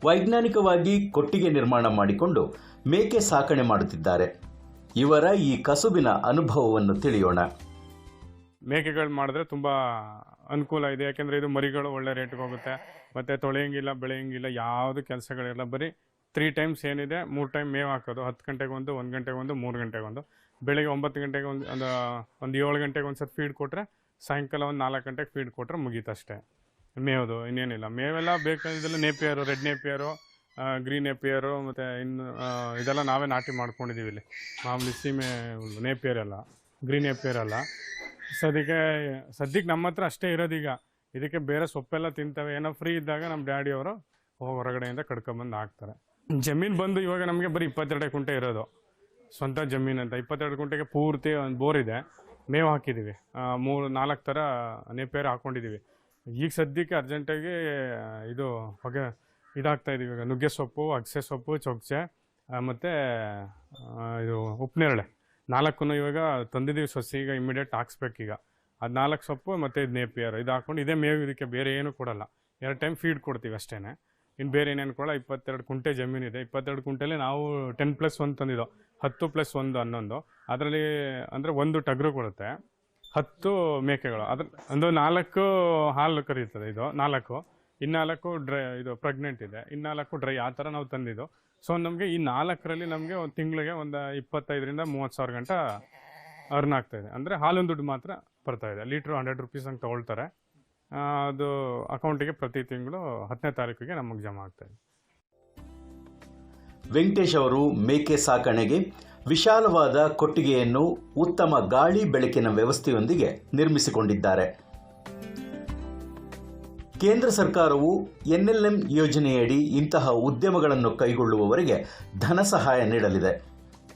ವೈಜ್ಞಾನಿಕವಾಗಿ ಕೊಟ್ಟಿಗೆ ನಿರ್ಮಾಣ ಮಾಡಿಕೊಂಡು ಮೇಕೆ ಸಾಕಣೆ ಮಾಡುತ್ತಿದ್ದಾರೆ. ಇವರ ಈ ಕಸುಬಿನ ಅನುಭವವನ್ನು ತಿಳಿಯೋಣ. ಮೇಕೆಗಳು ಮಾಡಿದ್ರೆ ತುಂಬ ಅನುಕೂಲ ಇದೆ. ಯಾಕೆಂದರೆ ಇದು ಮರಿಗಳು ಒಳ್ಳೆ ರೇಟ್ಗೆ ಹೋಗುತ್ತೆ. ಮತ್ತು ತೊಳೆಯಂಗಿಲ್ಲ, ಬೆಳೆಯಂಗಿಲ್ಲ, ಯಾವುದು ಕೆಲಸಗಳಿಲ್ಲ. ಬರೀ ತ್ರೀ ಟೈಮ್ಸ್ ಏನಿದೆ, ಮೂರು ಟೈಮ್ ಮೇವು ಹಾಕೋದು. ಹತ್ತು ಗಂಟೆಗೊಂದು ಒಂದು ಗಂಟೆಗೊಂದು ಮೂರು ಗಂಟೆಗೊಂದು ಬೆಳಿಗ್ಗೆ ಒಂಬತ್ತು ಗಂಟೆಗೆ ಒಂದು ಒಂದು ಒಂದು ಏಳು ಗಂಟೆಗೆ ಒಂದು ಸತಿ ಫೀಡ್ ಕೊಟ್ಟರೆ ಸಾಯಂಕಾಲ ಒಂದು ನಾಲ್ಕು ಗಂಟೆಗೆ ಫೀಡ್ ಕೊಟ್ಟರೆ ಮುಗೀತಷ್ಟೇ. ಮೇವುದು ಇನ್ನೇನಿಲ್ಲ. ಮೇವೆಲ್ಲ ಬೇಕಾಗಿದ್ದೆಲ್ಲ ನೇಪಿಯರು ರೆಡ್ ನೇಪಿಯರು. ಗ್ರೀನ್ ಎಪಿಯರು ಮತ್ತು ಇನ್ನು ಇದೆಲ್ಲ ನಾವೇ ನಾಟಿ ಮಾಡ್ಕೊಂಡಿದ್ದೀವಿ ಇಲ್ಲಿ. ಮಾಮೂಲಿ ಸೀಮೆ ನೇಪಿಯರ್ ಎಲ್ಲ ಗ್ರೀನ್ ನೇಪಿಯರ್ ಎಲ್ಲ. ಸದ್ಯಕ್ಕೆ ಸದ್ಯಕ್ಕೆ ನಮ್ಮ ಹತ್ರ ಅಷ್ಟೇ ಇರೋದೀಗ ಇದಕ್ಕೆ ಬೇರೆ ಸೊಪ್ಪೆಲ್ಲ ತಿಂತವೆ. ಏನೋ ಫ್ರೀ ಇದ್ದಾಗ ನಮ್ಮ ಡ್ಯಾಡಿಯವರು ಹೊರಗಡೆಯಿಂದ ಕಡ್ಕೊಂಬಂದು ಹಾಕ್ತಾರೆ. ಜಮೀನು ಬಂದು ಇವಾಗ ನಮಗೆ ಬರೀ ಇಪ್ಪತ್ತೆರಡು ಕುಂಟೆ ಇರೋದು. ಸ್ವಂತ ಜಮೀನು ಅಂತ. ಇಪ್ಪತ್ತೆರಡು ಕುಂಟೆಗೆ ಪೂರ್ತಿ ಒಂದು ಬೋರ್ ಇದೆ. ಮೇವು ಹಾಕಿದ್ದೀವಿ ಮೂರು, ನಾಲ್ಕು ಥರ ನೇಪೇರು ಹಾಕ್ಕೊಂಡಿದ್ದೀವಿ ಈಗ ಸದ್ಯಕ್ಕೆ ಅರ್ಜೆಂಟಾಗಿ ಇದು ಹೊಗೆ ಇದಾಗ್ತಾ ಇದೀವಿ ಈಗ ನುಗ್ಗೆ ಸೊಪ್ಪು, ಅಗಸೆ ಸೊಪ್ಪು ಚೊಕ್ಚೆ ಮತ್ತು ಇದು ಉಪ್ಪುನೇರಳೆ ನಾಲ್ಕು ಇವಾಗ ತಂದಿದ್ದೀವಿ ಸೊಸಿ ಈಗ ಇಮಿಡಿಯೇಟ್ ಹಾಕ್ಸ್ಬೇಕೀಗ. ಅದು ನಾಲ್ಕು ಸೊಪ್ಪು ಮತ್ತು ಇದು ನೇಪಿಯರ್ ಇದು ಹಾಕ್ಕೊಂಡು ಇದೇ ಮೇವು ಇದಕ್ಕೆ ಬೇರೆ ಏನೂ ಕೊಡಲ್ಲ. ಎರಡು ಟೈಮ್ ಫೀಡ್ ಕೊಡ್ತೀವಿ ಅಷ್ಟೇ ಇನ್ನು ಬೇರೆ ಏನೇನು ಕೊಡಲ್ಲ ಇಪ್ಪತ್ತೆರಡು ಕುಂಟೆ ಜಮೀನಿದೆ ಇಪ್ಪತ್ತೆರಡು ಕುಂಟೆಲಿ ನಾವು ಟೆನ್ ಪ್ಲಸ್ ಒಂದು ತಂದಿದ್ದೋ, ಹತ್ತು ಪ್ಲಸ್ ಒಂದು ಹನ್ನೊಂದು ಅದರಲ್ಲಿ ಅಂದರೆ ಒಂದು ಟಗರು ಕೊಡುತ್ತೆ. ಹತ್ತು ಮೇಕೆಗಳು. ಅದ್ರ ಒಂದು ನಾಲ್ಕು ಹಾಲು ಕರೀತದೆ ಇದು, ನಾಲ್ಕು. ಇನ್ನಾಲ್ಕು ಡ್ರೈ, ಇದು ಪ್ರೆಗ್ನೆಂಟ್ ಇದೆ. ಇನ್ನಾಲ್ಕು ಡ್ರೈ, ಆ ಥರ ನಾವು ತಂದಿದ್ದು. ಸೊ ನಮಗೆ ಈ ನಾಲ್ಕರಲ್ಲಿ ನಮಗೆ ಒಂದು ತಿಂಗಳಿಗೆ ಒಂದು ಇಪ್ಪತ್ತೈದರಿಂದ ಮೂವತ್ತು ಸಾವಿರ ಗಂಟ ಅರ್ನ್ ಆಗ್ತಾ ಇದೆ. ಅಂದರೆ ಹಾಲಿನ ದುಡ್ಡು ಮಾತ್ರ ಬರ್ತಾ ಇದೆ. ಲೀಟ್ರ್ ಹಂಡ್ರೆಡ್ ರುಪೀಸ್ ಹಂಗೆ ತೊಗೊಳ್ತಾರೆ. ಅದು ಅಕೌಂಟಿಗೆ ಪ್ರತಿ ತಿಂಗಳು ಹತ್ತನೇ ತಾರೀಕಿಗೆ ನಮಗೆ ಜಮಾ ಆಗ್ತಾ ಇದೆ. ವೆಂಕಟೇಶ್ ಅವರು ಮೇಕೆ ಸಾಕಣೆಗೆ ವಿಶಾಲವಾದ ಕೊಟ್ಟಿಗೆಯನ್ನು ಉತ್ತಮ ಗಾಳಿ ಬೆಳಕಿನ ವ್ಯವಸ್ಥೆಯೊಂದಿಗೆ ನಿರ್ಮಿಸಿಕೊಂಡಿದ್ದಾರೆ. ಕೇಂದ್ರ ಸರ್ಕಾರವು ಎನ್ಎಲ್ಎಂ ಯೋಜನೆಯಡಿ ಇಂತಹ ಉದ್ಯಮಗಳನ್ನು ಕೈಗೊಳ್ಳುವವರಿಗೆ ಧನ ಸಹಾಯ ನೀಡಲಿದೆ.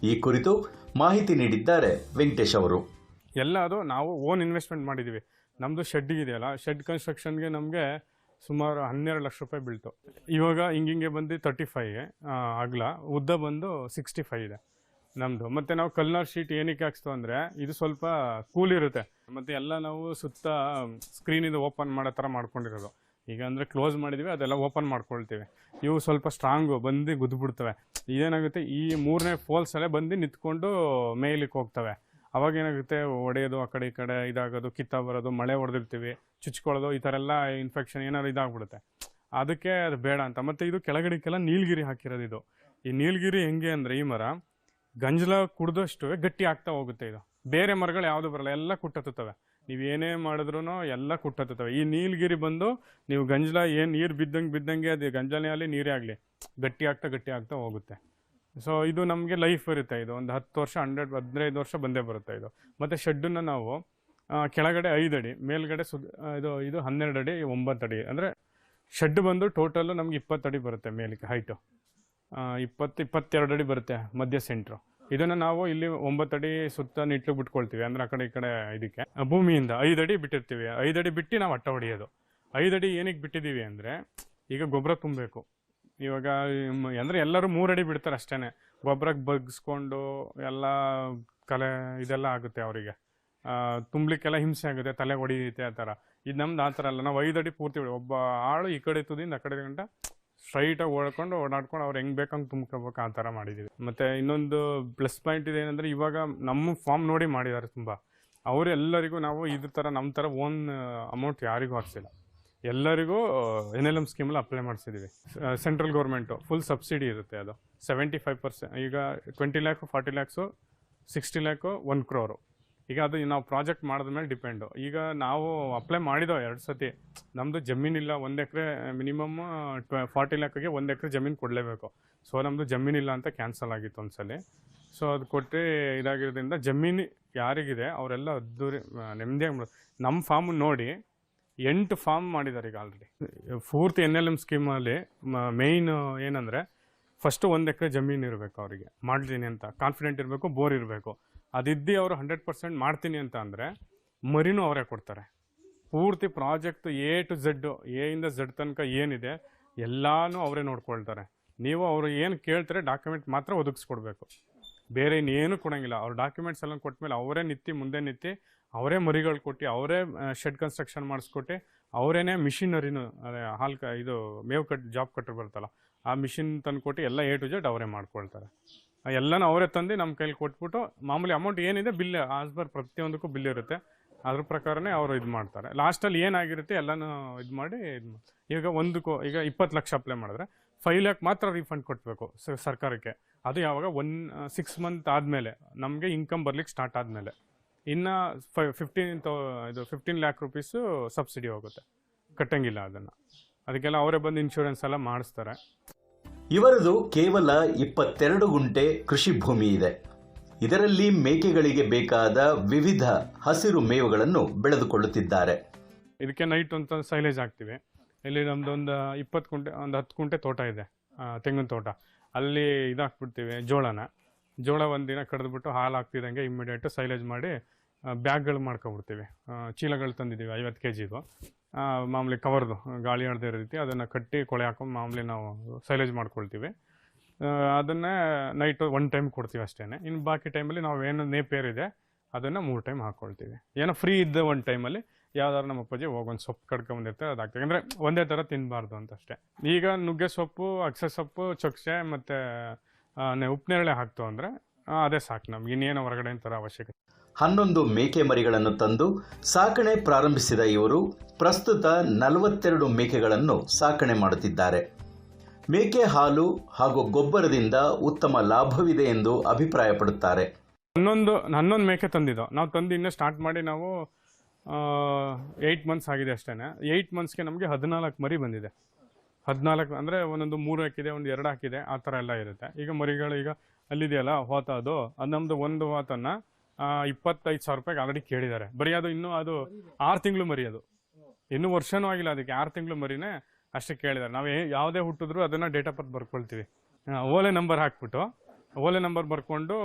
ಈ ಕುರಿತು ಮಾಹಿತಿ ನೀಡಿದ್ದಾರೆ ವೆಂಕಟೇಶ್ ಅವರು. ಎಲ್ಲ ನಾವು ಓನ್ ಇನ್ವೆಸ್ಟ್ಮೆಂಟ್ ಮಾಡಿದ್ದೀವಿ ನಮ್ಮದು ಶೆಡ್ ಇದೆಯಲ್ಲ ಶೆಡ್ ಕನ್ಸ್ಟ್ರಕ್ಷನ್ಗೆ ನಮಗೆ ಸುಮಾರು ಹನ್ನೆರಡು ಲಕ್ಷ ರೂಪಾಯಿ ಬೀಳ್ತು. ಇವಾಗ ಹಿಂಗಿಂಗೆ ಬಂದು ತರ್ಟಿ ಫೈವ್ ಅಗಲ ಉದ್ದ ಬಂದು ಸಿಕ್ಸ್ಟಿ ಫೈವ್ ಇದೆ. ನಮ್ಮದು ಮತ್ತು ನಾವು ಕಲ್ನಾರ್ ಶೀಟ್ ಏನಕ್ಕೆ ಹಾಕ್ಸ್ತು ಅಂದರೆ, ಇದು ಸ್ವಲ್ಪ ಕೂಲ್ ಇರುತ್ತೆ. ಮತ್ತು ಎಲ್ಲ ನಾವು ಸುತ್ತ ಸ್ಕ್ರೀನಿಂದ ಓಪನ್ ಮಾಡೋ ಥರ ಮಾಡ್ಕೊಂಡಿರೋದು. ಈಗ ಅಂದರೆ ಕ್ಲೋಸ್ ಮಾಡಿದ್ವಿ, ಅದೆಲ್ಲ ಓಪನ್ ಮಾಡ್ಕೊಳ್ತೀವಿ. ಇವು ಸ್ವಲ್ಪ ಸ್ಟ್ರಾಂಗು ಬಂದು ಗುದ್ದುಬಿಡ್ತವೆ. ಇದೇನಾಗುತ್ತೆ, ಈ ಮೂರನೇ ಫೋಲ್ಸಲ್ಲೇ ಬಂದು ನಿಂತ್ಕೊಂಡು ಮೇಲಿಕ್ಕೆ ಹೋಗ್ತವೆ. ಅವಾಗ ಏನಾಗುತ್ತೆ, ಒಡೆಯೋದು, ಆ ಕಡೆ ಈ ಕಡೆ ಇದಾಗೋದು, ಕಿತ್ತ ಬರೋದು, ಮಳೆ ಹೊಡೆದಿರ್ತೀವಿ, ಚುಚ್ಕೊಳ್ಳೋದು, ಈ ಥರ ಎಲ್ಲ ಇನ್ಫೆಕ್ಷನ್ ಏನಾದ್ರು ಇದಾಗ್ಬಿಡುತ್ತೆ. ಅದಕ್ಕೆ ಅದು ಬೇಡ ಅಂತ. ಮತ್ತು ಇದು ಕೆಳಗಡೆಗೆಲ್ಲ ನೀಲಗಿರಿ ಹಾಕಿರೋದು ಇದು. ಈ ನೀಲಗಿರಿ ಹೆಂಗೆ ಅಂದರೆ ಈ ಮರ ಗಂಜಲ ಕುಡ್ದಷ್ಟು ಗಟ್ಟಿ ಆಗ್ತಾ ಹೋಗುತ್ತೆ ಇದು. ಬೇರೆ ಮರಗಳು ಯಾವುದು ಬರಲ್ಲ, ಎಲ್ಲ ಕುಟ್ಟತ್ತವೆ ನೀವು ಏನೇ ಮಾಡಿದ್ರು ಎಲ್ಲ ಕುಟ್ಟತ್ತವೆ ಈ ನೀಲಗಿರಿ ಬಂದು ನೀವು ಗಂಜಲ ಏನು ನೀರು ಬಿದ್ದಂಗೆ ಬಿದ್ದಂಗೆ ಅದು ಗಂಜಲನೇ ಆಗಲಿ, ನೀರೇ ಆಗಲಿ, ಗಟ್ಟಿ ಆಗ್ತಾ ಗಟ್ಟಿ ಆಗ್ತಾ ಹೋಗುತ್ತೆ. ಸೊ ಇದು ನಮಗೆ ಲೈಫ್ ಇರುತ್ತೆ ಇದು. ಒಂದು ಹತ್ತು ವರ್ಷ ಹಂಡ್ರೆಡ್ ಹದಿನೈದು ವರ್ಷ ಬಂದೇ ಬರುತ್ತೆ ಇದು. ಮತ್ತು ಶೆಡ್ಡನ್ನು ನಾವು ಕೆಳಗಡೆ ಐದು ಅಡಿ, ಮೇಲ್ಗಡೆ ಸು ಇದು ಇದು ಹನ್ನೆರಡು ಅಡಿ, ಒಂಬತ್ತು ಅಡಿ. ಅಂದರೆ ಶೆಡ್ ಬಂದು ಟೋಟಲ್ ನಮ್ಗೆ ಇಪ್ಪತ್ತು ಅಡಿ ಬರುತ್ತೆ ಮೇಲಕ್ಕೆ ಹೈಟು ಇಪ್ಪತ್ತು, ಇಪ್ಪತ್ತೆರಡು ಅಡಿ ಬರುತ್ತೆ ಮಧ್ಯ ಸೆಂಟ್ರು ಇದನ್ನು ನಾವು ಇಲ್ಲಿ ಒಂಬತ್ತು ಅಡಿ ಸುತ್ತ ನಿಟ್ಲು ಬಿಟ್ಕೊಳ್ತೀವಿ. ಅಂದರೆ ಆ ಕಡೆ, ಈ ಕಡೆ ಇದಕ್ಕೆ. ಭೂಮಿಯಿಂದ ಐದು ಅಡಿ ಬಿಟ್ಟಿರ್ತೀವಿ. ಐದು ಅಡಿ ಬಿಟ್ಟು ನಾವು ಅಟ್ಟ ಹೊಡೆಯೋದು. ಐದು ಅಡಿ ಏನಕ್ಕೆ ಬಿಟ್ಟಿದ್ದೀವಿ ಅಂದರೆ, ಈಗ ಗೊಬ್ಬರ ತುಂಬಬೇಕು. ಇವಾಗ ಅಂದರೆ ಎಲ್ಲರೂ ಮೂರಡಿ ಬಿಡ್ತಾರೆ ಅಷ್ಟೇ ಗೊಬ್ಬರಕ್ಕೆ ಬಗ್ಸ್ಕೊಂಡು ಎಲ್ಲ ಕಲೆ, ಇದೆಲ್ಲ ಆಗುತ್ತೆ ಅವರಿಗೆ. ತುಂಬಲಿಕ್ಕೆಲ್ಲ ಹಿಂಸೆ ಆಗುತ್ತೆ, ತಲೆ ಹೊಡಿಯುತ್ತೆ ಆ ಥರ. ಇದು ನಮ್ದು ಆ ಥರ ಅಲ್ಲ. ನಾವು ಐದು ಅಡಿ ಪೂರ್ತಿ ಒಬ್ಬ ಆಳು ಈ ಕಡೆ ತುದಿಯಿಂದ ಆ ಕಡೆ ಗಂಟ ಸ್ಟ್ರೈಟಾಗಿ ಓಡ್ಕೊಂಡು ಓಡಾಡ್ಕೊಂಡು ಅವ್ರು ಹೆಂಗೆ ಬೇಕಂಗೆ ತುಂಬ್ಕೋಬೇಕು ಆ ಥರ ಮಾಡಿದ್ದೀವಿ ಮತ್ತು ಇನ್ನೊಂದು ಪ್ಲಸ್ ಪಾಯಿಂಟ್ ಇದೆ ಏನಂದ್ರೆ ಇವಾಗ ನಮ್ಮ ಫಾರ್ಮ್ ನೋಡಿ ಮಾಡಿದ್ದಾರೆ ತುಂಬ. ಅವರೆಲ್ಲರಿಗೂ ನಾವು ಇದ್ರ ಥರ, ನಮ್ಮ ಥರ ಓನ್ ಅಮೌಂಟ್ ಯಾರಿಗೂ ಹಾಕ್ಸಿಲ್ಲ. ಎಲ್ಲರಿಗೂ ಎನ್ ಎಲ್ ಎಂ ಸ್ಕೀಮಲ್ಲಿ ಅಪ್ಲೈ ಮಾಡಿಸಿದ್ದೀವಿ ಸೆಂಟ್ರಲ್ ಗೌರ್ಮೆಂಟು ಫುಲ್ ಸಬ್ಸಿಡಿ ಇರುತ್ತೆ ಅದು. ಸೆವೆಂಟಿ ಫೈವ್ ಪರ್ಸೆಂಟ್ ಈಗ twenty lakh forty lakhs sixty lakh one crore ಈಗ ಅದು ನಾವು ಪ್ರಾಜೆಕ್ಟ್ ಮಾಡಿದ ಮೇಲೆ ಡಿಪೆಂಡು. ಈಗ ನಾವು ಅಪ್ಲೈ ಮಾಡಿದೋ ಎರಡು ಸತಿ ನಮ್ಮದು ಜಮೀನಿಲ್ಲ ಒಂದು ಎಕರೆ ಮಿನಿಮಮ್, ಟ್ವೆ, ಫಾರ್ಟಿ ಲ್ಯಾಕ್ಗೆ ಒಂದು ಎಕರೆ ಜಮೀನು ಕೊಡಲೇಬೇಕು. ಸೊ ನಮ್ಮದು ಜಮೀನಿಲ್ಲ ಅಂತ ಕ್ಯಾನ್ಸಲ್ ಆಗಿತ್ತು ಒಂದ್ಸಲಿ. ಸೊ, ಅದು ಕೊಟ್ಟು ಇದಾಗಿರೋದ್ರಿಂದ ಜಮೀನು ಯಾರಿಗಿದೆ, ಅವರೆಲ್ಲ ಅದ್ದೂರಿ ನೆಮ್ಮದಿಯಾಗಿ ನಮ್ಮ ಫಾರ್ಮ್ ನೋಡಿ ಎಂಟು ಫಾರ್ಮ್ ಮಾಡಿದ್ದಾರೆ ಈಗ ಆಲ್ರೆಡಿ ಪೂರ್ತಿ ಎನ್ ಎಲ್ ಎಂ ಸ್ಕೀಮಲ್ಲಿ ಮೇಯ್ನ್ ಏನಂದರೆ ಫಸ್ಟು ಒಂದು ಎಕರೆ ಜಮೀನು ಇರಬೇಕು ಅವರಿಗೆ. ಮಾಡ್ತೀನಿ ಅಂತ. ಕಾನ್ಫಿಡೆಂಟ್ ಇರಬೇಕು ಬೋರ್ ಇರಬೇಕು. ಅದಿದ್ದು ಅವರು ಹಂಡ್ರೆಡ್ ಪರ್ಸೆಂಟ್ ಮಾಡ್ತೀನಿ ಅಂತ ಅಂದರೆ ಮರಿನೂ ಅವರೇ ಕೊಡ್ತಾರೆ. ಪೂರ್ತಿ project A to Z, A ಇಂದ ಝಡ್ ತನಕ ಏನಿದೆ ಎಲ್ಲನೂ ಅವರೇ ನೋಡ್ಕೊಳ್ತಾರೆ. ನೀವು ಅವರು ಏನು ಕೇಳ್ತಾರೆ ಡಾಕ್ಯುಮೆಂಟ್ ಮಾತ್ರ ಒದಗಿಸ್ಕೊಡ್ಬೇಕು. ಬೇರೆ ಇನ್ನೇನು ಕೊಡೋಂಗಿಲ್ಲ. ಅವ್ರ ಡಾಕ್ಯುಮೆಂಟ್ಸ್ ಎಲ್ಲ ಕೊಟ್ಮೇಲೆ ಅವರೇ ನಿತ್ತಿ ಮುಂದೆ ನಿತ್ತಿ ಅವರೇ ಮರಿಗಳು ಕೊಟ್ಟು, ಅವರೇ ಶೆಡ್ ಕನ್ಸ್ಟ್ರಕ್ಷನ್ ಮಾಡಿಸ್ಕೊಟ್ಟು ಅವರೇನೆ ಮಿಷಿನರಿನೂ, ಅದೇ ಹಾಲ್ ಕ, ಇದು ಮೇವು ಕಟ್, ಜಾಬ್ ಕಟ್ಟರು ಬರುತ್ತಲ್ಲ, ಆ ಮಿಷಿನ್ ತಂದು ಕೊಟ್ಟು ಎಲ್ಲ ಎ ಟು ಜೆಡ್ ಅವರೇ ಮಾಡ್ಕೊಳ್ತಾರೆ. ಎಲ್ಲನೂ ಅವರೇ ತಂದು ನಮ್ಮ ಕೈಲಿ ಕೊಟ್ಬಿಟ್ಟು ಮಾಮೂಲಿ ಅಮೌಂಟ್ ಏನಿದೆ ಬಿಲ್ ಆಸ್ ಬರ್ ಪ್ರತಿಯೊಂದಕ್ಕೂ ಬಿಲ್ ಇರುತ್ತೆ. ಅದ್ರ ಪ್ರಕಾರನೇ ಅವರು ಇದು ಮಾಡ್ತಾರೆ. ಲಾಸ್ಟಲ್ಲಿ ಏನಾಗಿರುತ್ತೆ ಎಲ್ಲನೂ ಇದು ಮಾಡಿ ಇದು ಈಗ ಒಂದಕ್ಕೂ, ಈಗ ಇಪ್ಪತ್ತು ಲಕ್ಷ ಅಪ್ಲೈ ಮಾಡಿದ್ರೆ ಫೈವ್ ಲ್ಯಾಕ್ ಮಾತ್ರ ರೀಫಂಡ್ ಕೊಟ್ಟಬೇಕು ಸರ್ಕಾರಕ್ಕೆ. ಅದು ಯಾವಾಗ ಒನ್ ಸಿಕ್ಸ್ ಮಂತ್ ಆದಮೇಲೆ ನಮಗೆ ಇನ್ಕಮ್ ಬರ್ಲಿಕ್ಕೆ ಸ್ಟಾರ್ಟ್ ಆದಮೇಲೆ. ಇನ್ನು ಫೈ ಫಿಫ್ಟೀನ್ ಇದು ಫಿಫ್ಟೀನ್ ಲ್ಯಾಕ್ ರುಪೀಸು ಸಬ್ಸಿಡಿ ಹೋಗುತ್ತೆ. ಕಟ್ಟಂಗಿಲ್ಲ ಅದನ್ನು. ಅದಕ್ಕೆಲ್ಲ ಅವರೇ ಬಂದು ಇನ್ಶೂರೆನ್ಸ್ ಎಲ್ಲ ಮಾಡಿಸ್ತಾರೆ. ಇವರದು ಕೇವಲ ಇಪ್ಪತ್ತೆರಡು ಗುಂಟೆ ಕೃಷಿ ಭೂಮಿ ಇದೆ. ಇದರಲ್ಲಿ ಮೇಕೆಗಳಿಗೆ ಬೇಕಾದ ವಿವಿಧ ಹಸಿರು ಮೇವುಗಳನ್ನು ಬೆಳೆದುಕೊಳ್ಳುತ್ತಿದ್ದಾರೆ. ಇದಕ್ಕೆ ನೈಟ್ ಅಂತ ಸೈಲೇಜ್ ಆಗ್ತಿವೆ ಇಲ್ಲಿ ನಮ್ದು ಒಂದು ಇಪ್ಪತ್ತು ಕುಂಟೆ ಒಂದು ಹತ್ತು ಕುಂಟೆ ತೋಟ ಇದೆ. ತೆಂಗಿನ ತೋಟ. ಅಲ್ಲಿ ಇದಾಕ್ಬಿಡ್ತೀವಿ ಜೋಳನ. ಜೋಳ ಒಂದಿನ ಕಡಿದ್ಬಿಟ್ಟು ಹಾಲು ಹಾಕ್ತಿದ್ದಂಗೆ ಇಮ್ಮಿಡಿಯೇಟು ಸೈಲೇಜ್ ಮಾಡಿ ಬ್ಯಾಗ್ಗಳು ಮಾಡ್ಕೊಬಿಡ್ತೀವಿ ಚೀಲಗಳು ತಂದಿದ್ದೀವಿ ಐವತ್ತು ಕೆ ಜಿದು ಮಾಮೂಲಿ ಕವರ್ದು ಗಾಳಿ ಆಡದೇ ಇರೋ ರೀತಿ ಅದನ್ನು ಕಟ್ಟಿ ಕೊಳೆ ಹಾಕೊಂಡು ಮಾಮೂಲಿ ನಾವು ಸೈಲೇಜ್ ಮಾಡ್ಕೊಳ್ತೀವಿ. ಅದನ್ನು ನೈಟು ಒನ್ ಟೈಮ್ ಕೊಡ್ತೀವಿ ಅಷ್ಟೇ ಇನ್ನು ಬಾಕಿ ಟೈಮಲ್ಲಿ ನಾವು ಏನು ನೇಪೇರ್ ಇದೆ, ಅದನ್ನು ಮೂರು ಟೈಮ್ ಹಾಕ್ಕೊಳ್ತೀವಿ ಏನೋ ಫ್ರೀ ಇದ್ದ ಒಂದು ಟೈಮಲ್ಲಿ ಯಾವ್ದಾದ್ರು ನಮ್ಮ ಅಪ್ಪಾಜಿ ಹೋಗೊಂದು ಸೊಪ್ಪು ಕಡ್ಕೊಂಬಂದಿರ್ತಾರೆ ಅದು ಹಾಕ್ತೀವಿ. ಅಂದರೆ ಒಂದೇ ಥರ ತಿನ್ನಬಾರ್ದು ಅಂತ ಅಷ್ಟೇ. ಈಗ ನುಗ್ಗೆ ಸೊಪ್ಪು, ಅಗಸೆ ಸೊಪ್ಪು, ಚೊಕ್ಸೆ ಮತ್ತು ಉಪ್ಪು ನೇರಳೆ ಹಾಕ್ತು ಅಂದರೆ ಅದೇ ಸಾಕು ನಮ್ಗೆ. ಇನ್ನೇನು ಹೊರಗಡೆ ಥರ ಅವಶ್ಯಕತೆ. ಹನ್ನೊಂದು ಮೇಕೆ ಮರಿಗಳನ್ನು ತಂದು ಸಾಕಣೆ ಪ್ರಾರಂಭಿಸಿದ ಇವರು ಪ್ರಸ್ತುತ ನಲವತ್ತೆರಡು ಮೇಕೆಗಳನ್ನು ಸಾಕಣೆ ಮಾಡುತ್ತಿದ್ದಾರೆ. ಮೇಕೆ ಹಾಲು ಹಾಗೂ ಗೊಬ್ಬರದಿಂದ ಉತ್ತಮ ಲಾಭವಿದೆ ಎಂದು ಅಭಿಪ್ರಾಯಪಡುತ್ತಾರೆ. ಹನ್ನೊಂದು ಹನ್ನೊಂದು ಮೇಕೆ ತಂದಿದ್ದು? ನಾವು ತಂದು ಇನ್ನೂ ಸ್ಟಾರ್ಟ್ ಮಾಡಿ ನಾವು ಏಯ್ಟ್ ಮಂತ್ಸ್ ಆಗಿದೆ ಅಷ್ಟೇ ಏಯ್ಟ್ ಮಂತ್ಸ್ಗೆ ನಮಗೆ ಹದಿನಾಲ್ಕು ಮರಿ ಬಂದಿದೆ. ಹದಿನಾಲ್ಕು ಅಂದರೆ ಒಂದೊಂದು ಮೂರು ಹಾಕಿದೆ, ಒಂದು ಎರಡು ಹಾಕಿದೆ, ಆ ಥರ ಎಲ್ಲ ಇರುತ್ತೆ. ಈಗ ಮರಿಗಳು ಈಗ ಅಲ್ಲಿದೆಯಲ್ಲ, ಹೋತ ಅದು. ಅದು ನಮ್ಮದು ಒಂದು ಹೋತನ್ನು ಇಪ್ಪತ್ತೈದು ಸಾವಿರ ರೂಪಾಯಿಗೆ ಆಲ್ರೆಡಿ ಕೇಳಿದ್ದಾರೆ. ಬರೀ ಅದು ಇನ್ನೂ ಅದು ಆರು ತಿಂಗಳು ಮರಿ ಅದು. ಇನ್ನೂ ವರ್ಷನೂ ಆಗಿಲ್ಲ ಅದಕ್ಕೆ ಆರು ತಿಂಗಳು ಮರಿನೇ ಅಷ್ಟೇ ಕೇಳಿದ್ದಾರೆ. ನಾವು ಯಾವುದೇ ಹುಟ್ಟಿದ್ರು ಅದನ್ನು ಡೇಟ್ ಆಫ್ ಬರ್ತ್ ಬರ್ಕೊಳ್ತೀವಿ. ಓಲೆ ನಂಬರ್ ಹಾಕ್ಬಿಟ್ಟು ಓಲೆ ನಂಬರ್ ಬರ್ಕೊಂಡು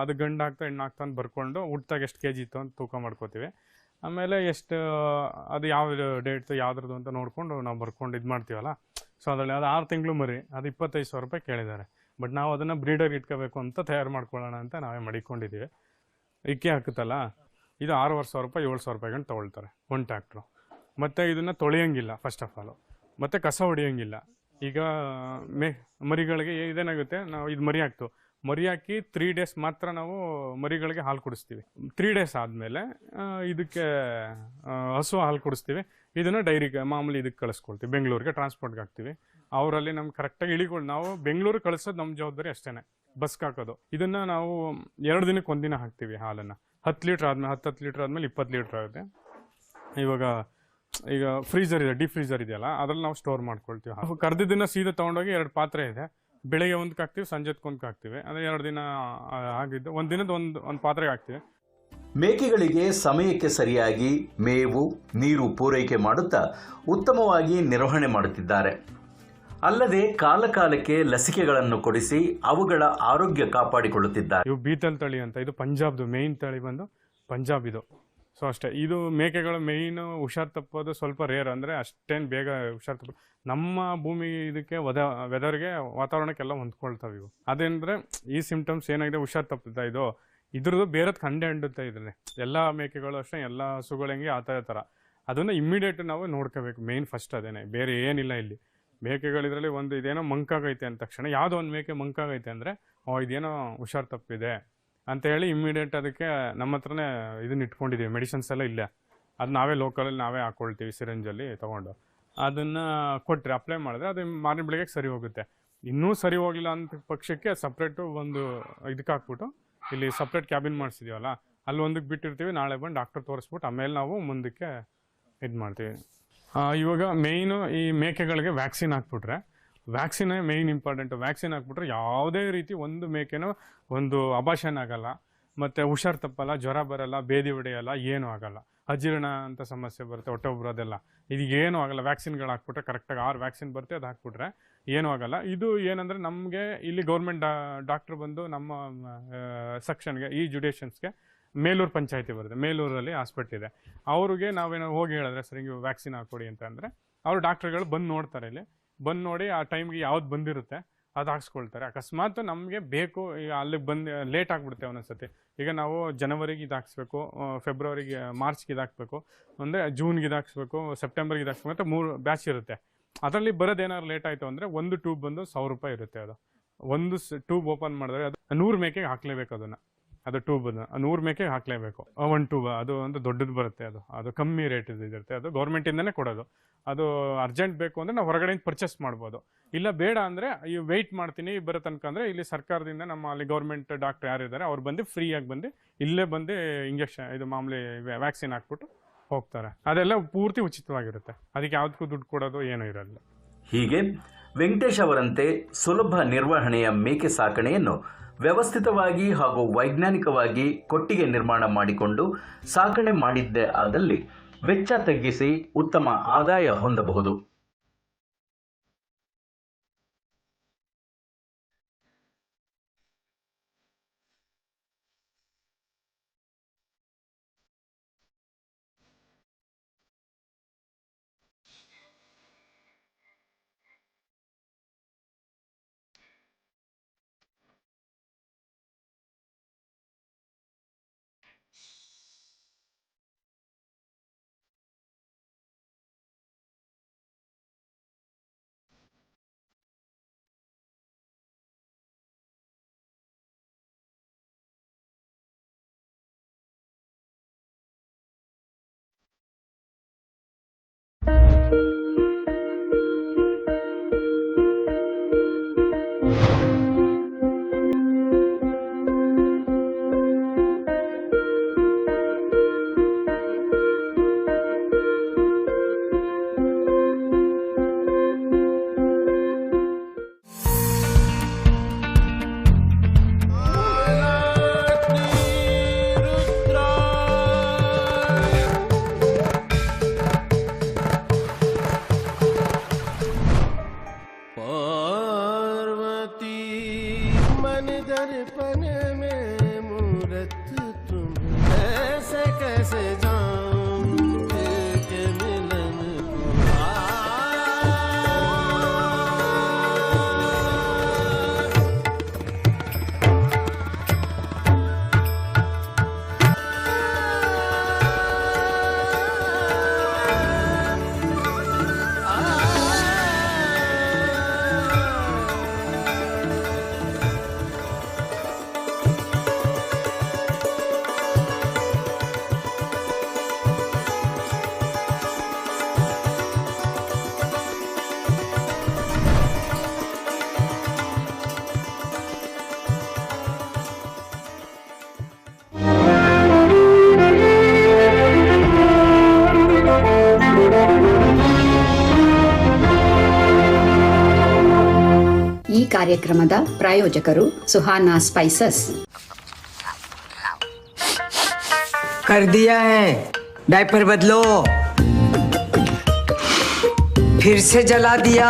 ಅದು ಗಂಡು ಹಾಕ್ತಾ ಹೆಣ್ಣು ಹಾಕ್ತಾ ಅಂತ ಬರ್ಕೊಂಡು ಹುಟ್ಟಾಗ ಎಷ್ಟು ಕೆ ಜಿ ಇತ್ತು ಅಂತ ತೂಕ ಮಾಡ್ಕೋತೀವಿ. ಆಮೇಲೆ ಎಷ್ಟು ಅದು ಯಾವ ಡೇಟ್ ಯಾವ್ದ್ರದ್ದು ಅಂತ ನೋಡಿಕೊಂಡು ನಾವು ಬರ್ಕೊಂಡು ಇದು ಮಾಡ್ತೀವಲ್ಲ. ಸೊ ಅದರಲ್ಲಿ ಅದು ಆರು ತಿಂಗಳು ಮರಿ ಅದು ಇಪ್ಪತ್ತೈದು ಸಾವಿರ ರೂಪಾಯಿ ಕೇಳಿದ್ದಾರೆ. ಬಟ್ ನಾವು ಅದನ್ನು ಬ್ರೀಡರ್ ಇಟ್ಕೋಬೇಕು ಅಂತ ತಯಾರು ಮಾಡ್ಕೊಳ್ಳೋಣ ಅಂತ ನಾವೇ ಮಡಿಕೊಂಡಿದ್ದೀವಿ ಇಕ್ಕೆ ಹಾಕುತ್ತಲ್ಲ? ಇದು ಆರೂವರೆ ಸಾವಿರ ರೂಪಾಯಿ, ಏಳು ಸಾವಿರ ರೂಪಾಯಿಗಂಟು ತೊಗೊಳ್ತಾರೆ ಒಂದು ಟ್ಯಾಕ್ಟ್ರು ಮತ್ತು ಇದನ್ನು ತೊಳೆಯೋಂಗಿಲ್ಲ ಫಸ್ಟ್ ಆಫ್ ಆಲು ಮತ್ತು ಕಸ ಹೊಡೆಯೋಂಗಿಲ್ಲ. ಈಗ, ಮೇ, ಮರಿಗಳಿಗೆ ಇದೇನಾಗುತ್ತೆ, ನಾವು ಇದು ಮರಿ ಹಾಕ್ತು ಮರಿ ಹಾಕಿ ತ್ರೀ ಡೇಸ್ ಮಾತ್ರ ನಾವು ಮರಿಗಳಿಗೆ ಹಾಲು ಕುಡಿಸ್ತೀವಿ. ತ್ರೀ ಡೇಸ್ ಆದಮೇಲೆ ಇದಕ್ಕೆ ಹಸು ಹಾಲು ಕುಡಿಸ್ತೀವಿ. ಇದನ್ನು ಡೈರಿಗೆ ಮಾಮೂಲಿ ಇದಕ್ಕೆ ಕಳಿಸ್ಕೊಳ್ತೀವಿ ಬೆಂಗಳೂರಿಗೆ ಟ್ರಾನ್ಸ್ಪೋರ್ಟ್ಗೆ ಹಾಕ್ತೀವಿ. ಅವರಲ್ಲಿ ನಮ್ಗೆ ಕರೆಕ್ಟಾಗಿ ಇಳಿಗಳು ನಾವು ಬೆಂಗಳೂರಿಗೆ ಕಳಿಸೋದು ನಮ್ಮ ಜವಾಬ್ದಾರಿ ಅಷ್ಟೇ ಬಸ್ಗೆ ಹಾಕೋದು ಇದನ್ನು ನಾವು ಎರಡು ದಿನಕ್ಕೆ ಒಂದಿನ ಹಾಕ್ತೀವಿ ಹಾಲನ್ನು. ಹತ್ತು ಲೀಟ್ರ್ ಆದಮೇಲೆ ಹತ್ತು ಹತ್ತು ಲೀಟ್ರ್ ಆದಮೇಲೆ ಇಪ್ಪತ್ತು ಲೀಟ್ರ್ ಆಗುತ್ತೆ. ಇವಾಗ ಈಗ ಫ್ರೀಜರ್ ಇದೆ, ಡೀಪ್ ಫ್ರೀಜರ್ ಇದೆಯಲ್ಲ, ಅದ್ರಲ್ಲಿ ನಾವು ಸ್ಟೋರ್ ಮಾಡ್ಕೊಳ್ತೀವಿ ಕರ್ದಿದ್ದನ್ನು ಸೀದಾ ತೊಗೊಂಡೋಗಿ ಎರಡು ಪಾತ್ರೆ ಇದೆ. ಬೆಳಗ್ಗೆ ಒಂದಕ್ಕೆ ಹಾಕ್ತೀವಿ ಸಂಜೆಗೆ ಒಂದಕ್ಕೆ ಹಾಕ್ತೀವಿ. ಅಂದರೆ ಎರಡು ದಿನ ಆಗಿದ್ದು, ಒಂದು ದಿನದ ಒಂದು ಒಂದು ಪಾತ್ರೆಗೆ ಹಾಕ್ತೀವಿ. ಮೇಕೆಗಳಿಗೆ ಸಮಯಕ್ಕೆ ಸರಿಯಾಗಿ ಮೇವು, ನೀರು ಪೂರೈಕೆ ಮಾಡುತ್ತಾ ಉತ್ತಮವಾಗಿ ನಿರ್ವಹಣೆ ಮಾಡುತ್ತಿದ್ದಾರೆ. ಅಲ್ಲದೆ ಕಾಲಕಾಲಕ್ಕೆ ಲಸಿಕೆಗಳನ್ನು ಕೊಡಿಸಿ ಅವುಗಳ ಆರೋಗ್ಯ ಕಾಪಾಡಿಕೊಳ್ಳುತ್ತಿದ್ದಾರೆ. ಇವು ಬೀತಲ್ ತಳಿ ಅಂತ. ಇದು ಪಂಜಾಬ್ದು ಮೇಯ್ನ್ ತಳಿ ಬಂದು ಪಂಜಾಬ್ ಇದು. ಸೊ ಅಷ್ಟೇ. ಇದು ಮೇಕೆಗಳ ಮೇಯ್ನು ಹುಷಾರ್ ತಪ್ಪೋದು ಸ್ವಲ್ಪ ರೇರ್ ಅಂದರೆ ಅಷ್ಟೇನು ಬೇಗ ಹುಷಾರ್ ತಪ್ಪ ನಮ್ಮ ಭೂಮಿ ಇದಕ್ಕೆ ವದ ವೆದರ್ಗೆ ವಾತಾವರಣಕ್ಕೆಲ್ಲ ಹೊಂದ್ಕೊಳ್ತಾವೆ ಇವು. ಅದೇಂದರೆ ಈ ಸಿಂಪ್ಟಮ್ಸ್ ಏನಾಗಿದೆ ಹುಷಾರ್ ತಪ್ಪುತ್ತಾ ಇದು? ಇದ್ರದ್ದು ಬೇರೆದ್ ಕಂಡೆ ಹಂಡುತ್ತೆ ಇದ್ರೆ ಎಲ್ಲ ಮೇಕೆಗಳು ಅಷ್ಟೇ, ಎಲ್ಲ ಹಸುಗಳು ಹೆಂಗೆ ಆ ಥರ ಅದನ್ನು ಇಮ್ಮಿಡಿಯೇಟ್ ನಾವು ನೋಡ್ಕೋಬೇಕು. ಮೇಯ್ನ್ ಫಸ್ಟ್ ಅದೇನೆ. ಬೇರೆ ಏನಿಲ್ಲ ಇಲ್ಲಿ. ಮೇಕೆಗಳಿದ್ರಲ್ಲಿ ಒಂದು ಇದೇನೋ ಮಂಕಾಗೈತೆ ಅಂದ ತಕ್ಷಣ, ಯಾವುದೋ ಒಂದು ಮೇಕೆ ಮಂಕಾಗೈತೆ ಅಂದರೆ, ಓ, ಇದೇನೋ ಹುಷಾರ್ ತಪ್ಪಿದೆ ಅಂತ ಹೇಳಿ ಇಮ್ಮಿಡಿಯೇಟ್ ಅದಕ್ಕೆ ನಮ್ಮ ಹತ್ರನೇ ಇದನ್ನ ಇಟ್ಕೊಂಡಿದ್ದೀವಿ ಮೆಡಿಸಿನ್ಸ್ ಎಲ್ಲ ಇಲ್ಲ. ಅದು ನಾವೇ ಲೋಕಲಲ್ಲಿ ನಾವೇ ಹಾಕ್ಕೊಳ್ತೀವಿ ಸಿರಂಜಲ್ಲಿ ತೊಗೊಂಡು. ಅದನ್ನು ಕೊಟ್ಟರೆ ಅಪ್ಲೈ ಮಾಡಿದ್ರೆ ಅದು ಮಾರಿನ ಬೆಳಿಗ್ಗೆ ಸರಿ ಹೋಗುತ್ತೆ. ಇನ್ನೂ ಸರಿ ಹೋಗಿಲ್ಲ ಅಂತ ಪಕ್ಷಕ್ಕೆ ಸಪ್ರೇಟು ಒಂದು ಇದಕ್ಕೆ ಹಾಕ್ಬಿಟ್ಟು, ಇಲ್ಲಿ ಸಪ್ರೇಟ್ ಕ್ಯಾಬಿನ್ ಮಾಡಿಸಿದೀವಲ್ಲ ಅಲ್ಲಿ ಒಂದಕ್ಕೆ ಬಿಟ್ಟಿರ್ತೀವಿ, ನಾಳೆ ಬಂದು ಡಾಕ್ಟರ್ ತೋರಿಸ್ಬಿಟ್ಟು ಆಮೇಲೆ ನಾವು ಮುಂದಕ್ಕೆ ಇದು ಮಾಡ್ತೀವಿ. ಇವಾಗ ಮೇಯ್ನು ಈ ಮೇಕೆಗಳಿಗೆ ವ್ಯಾಕ್ಸಿನ್ ಹಾಕ್ಬಿಟ್ರೆ ವ್ಯಾಕ್ಸಿನೇ ಮೇಯ್ನ್ ಇಂಪಾರ್ಟೆಂಟು ವ್ಯಾಕ್ಸಿನ್ ಹಾಕ್ಬಿಟ್ರೆ ಯಾವುದೇ ರೀತಿ ಒಂದು ಮೇಕೆನೂ ಒಂದು ಅಬಾಷನ್ ಆಗಲ್ಲ. ಮತ್ತು ಹುಷಾರ್ ತಪ್ಪಲ್ಲ, ಜ್ವರ ಬರಲ್ಲ, ಬೇದಿ ಹೊಡೆಯಲ್ಲ, ಏನೂ ಆಗಲ್ಲ. ಅಜೀರ್ಣ ಅಂತ ಸಮಸ್ಯೆ ಬರುತ್ತೆ ಹೊಟ್ಟೆ ಅದೆಲ್ಲ. ಇದು ಏನೂ ಆಗಲ್ಲ ವ್ಯಾಕ್ಸಿನ್ಗಳು ಹಾಕ್ಬಿಟ್ರೆ ಕರೆಕ್ಟಾಗಿ ಆರು ವ್ಯಾಕ್ಸಿನ್ ಬರುತ್ತೆ, ಅದು ಹಾಕ್ಬಿಟ್ರೆ ಏನೂ ಆಗಲ್ಲ. ಇದು ಏನಂದರೆ ನಮಗೆ ಇಲ್ಲಿ ಗೌರ್ಮೆಂಟ್ ಡಾಕ್ಟ್ರ್ ಬಂದು ನಮ್ಮ ಸೆಕ್ಷನ್ಗೆ ಈ ಜುಡೇಷನ್ಸ್ಗೆ ಮೇಲೂರು ಪಂಚಾಯತಿ ಬರುತ್ತೆ ಮೇಲೂರಲ್ಲಿ ಹಾಸ್ಪಿಟ್ಲ್ ಇದೆ. ಅವ್ರಿಗೆ ನಾವೇನೋ ಹೋಗಿ ಹೇಳಿದ್ರೆ, ಸರ್ ನೀವು ವ್ಯಾಕ್ಸಿನ್ ಹಾಕ್ಕೊಡಿ ಅಂತ ಅಂದರೆ, ಅವರು ಡಾಕ್ಟ್ರುಗಳು ಬಂದು ನೋಡ್ತಾರೆ ಇಲ್ಲಿ. ಬಂದು ನೋಡಿ ಆ ಟೈಮ್ಗೆ ಯಾವ್ದು ಬಂದಿರುತ್ತೆ, ಅದು ಹಾಕ್ಸ್ಕೊಳ್ತಾರೆ. ಅಕಸ್ಮಾತ್ ನಮಗೆ ಬೇಕು, ಈಗ ಅಲ್ಲಿಗೆ ಬಂದು ಲೇಟ್ ಆಗಿಬಿಡುತ್ತೆ ಒಂದೊಂದ್ಸತಿ. ಈಗ ನಾವು ಜನವರಿಗೆ ಇದು ಹಾಕ್ಸ್ಬೇಕು ಫೆಬ್ರವರಿಗೆ ಮಾರ್ಚ್ಗೆ ಇದು ಹಾಕ್ಬೇಕು ಅಂದರೆ ಜೂನ್ಗೆ ಇದು ಹಾಕ್ಸ್ಬೇಕು ಸೆಪ್ಟೆಂಬರ್ಗೆ ಇದು ಹಾಕ್ಸ್ಬೇಕು ಅಂತ ಮೂರು ಬ್ಯಾಚ್ ಇರುತ್ತೆ. ಅದರಲ್ಲಿ ಬರೋದು ಏನಾದ್ರು ಲೇಟ್ ಆಯಿತು ಅಂದರೆ ಒಂದು ಟ್ಯೂಬ್ ಬಂದು ಸಾವಿರ ರೂಪಾಯಿ ಇರುತ್ತೆ ಅದು. ಒಂದು ಟ್ಯೂಬ್ ಓಪನ್ ಮಾಡಿದ್ರೆ ಅದು ನೂರು ಮೇಕೆಗೆ ಹಾಕ್ಲೇಬೇಕು ಅದನ್ನು. ಅದು ಟ್ಯೂಬ್ ನೂರು ಮೇಕೆ ಹಾಕಲೇಬೇಕು. ಒಂದು ಟ್ಯೂಬ್ ಅದು ಒಂದು ದೊಡ್ಡದು ಬರುತ್ತೆ ಅದು. ಅದು ಕಮ್ಮಿ ರೇಟ್ ಇರುತ್ತೆ. ಅದು ಗೌರ್ಮೆಂಟಿಂದನೇ ಕೊಡೋದು. ಅದು ಅರ್ಜೆಂಟ್ ಬೇಕು ಅಂದರೆ ನಾವು ಹೊರಗಡೆಯಿಂದ ಪರ್ಚೇಸ್ ಮಾಡ್ಬೋದು. ಇಲ್ಲ ಬೇಡ ಅಂದರೆ ಈ ವೆಯ್ಟ್ ಮಾಡ್ತೀನಿ ಬರೋ ತನಕ ಅಂದರೆ ಇಲ್ಲಿ ಸರ್ಕಾರದಿಂದ ನಮ್ಮ ಅಲ್ಲಿ ಗೌರ್ಮೆಂಟ್ ಡಾಕ್ಟರ್ ಯಾರಿದ್ದಾರೆ, ಅವ್ರು ಬಂದು ಫ್ರೀಯಾಗಿ ಬಂದು ಇಲ್ಲೇ ಬಂದು ಇಂಜೆಕ್ಷನ್ ಇದು ಮಾಮೂಲಿ ವ್ಯಾಕ್ಸಿನ್ ಹಾಕ್ಬಿಟ್ಟು ಹೋಗ್ತಾರೆ. ಅದೆಲ್ಲ ಪೂರ್ತಿ ಉಚಿತವಾಗಿರುತ್ತೆ. ಅದಕ್ಕೆ ಯಾವುದಕ್ಕೂ ದುಡ್ಡು ಕೊಡೋದು ಏನೂ ಇರಲ್ಲ. ಹೀಗೆ ವೆಂಕಟೇಶ್ ಅವರಂತೆ ಸುಲಭ ನಿರ್ವಹಣೆಯ ಮೇಕೆ ಸಾಕಣೆಯನ್ನು ವ್ಯವಸ್ಥಿತವಾಗಿ ಹಾಗೂ ವೈಜ್ಞಾನಿಕವಾಗಿ ಕೊಟ್ಟಿಗೆ ನಿರ್ಮಾಣ ಮಾಡಿಕೊಂಡು ಸಾಗಣೆ ಮಾಡಿದ್ದೇ ಆದಲ್ಲಿ ವೆಚ್ಚ ತಗ್ಗಿಸಿ ಉತ್ತಮ ಆದಾಯ ಹೊಂದಬಹುದು. ಕಾರ್ಯಕ್ರಮದ ಪ್ರಾಯೋಜಕರು ಸುಹಾನಾ ಸ್ಪೈಸಸ್ कर दिया है डायपर बदलो फिर से जला दिया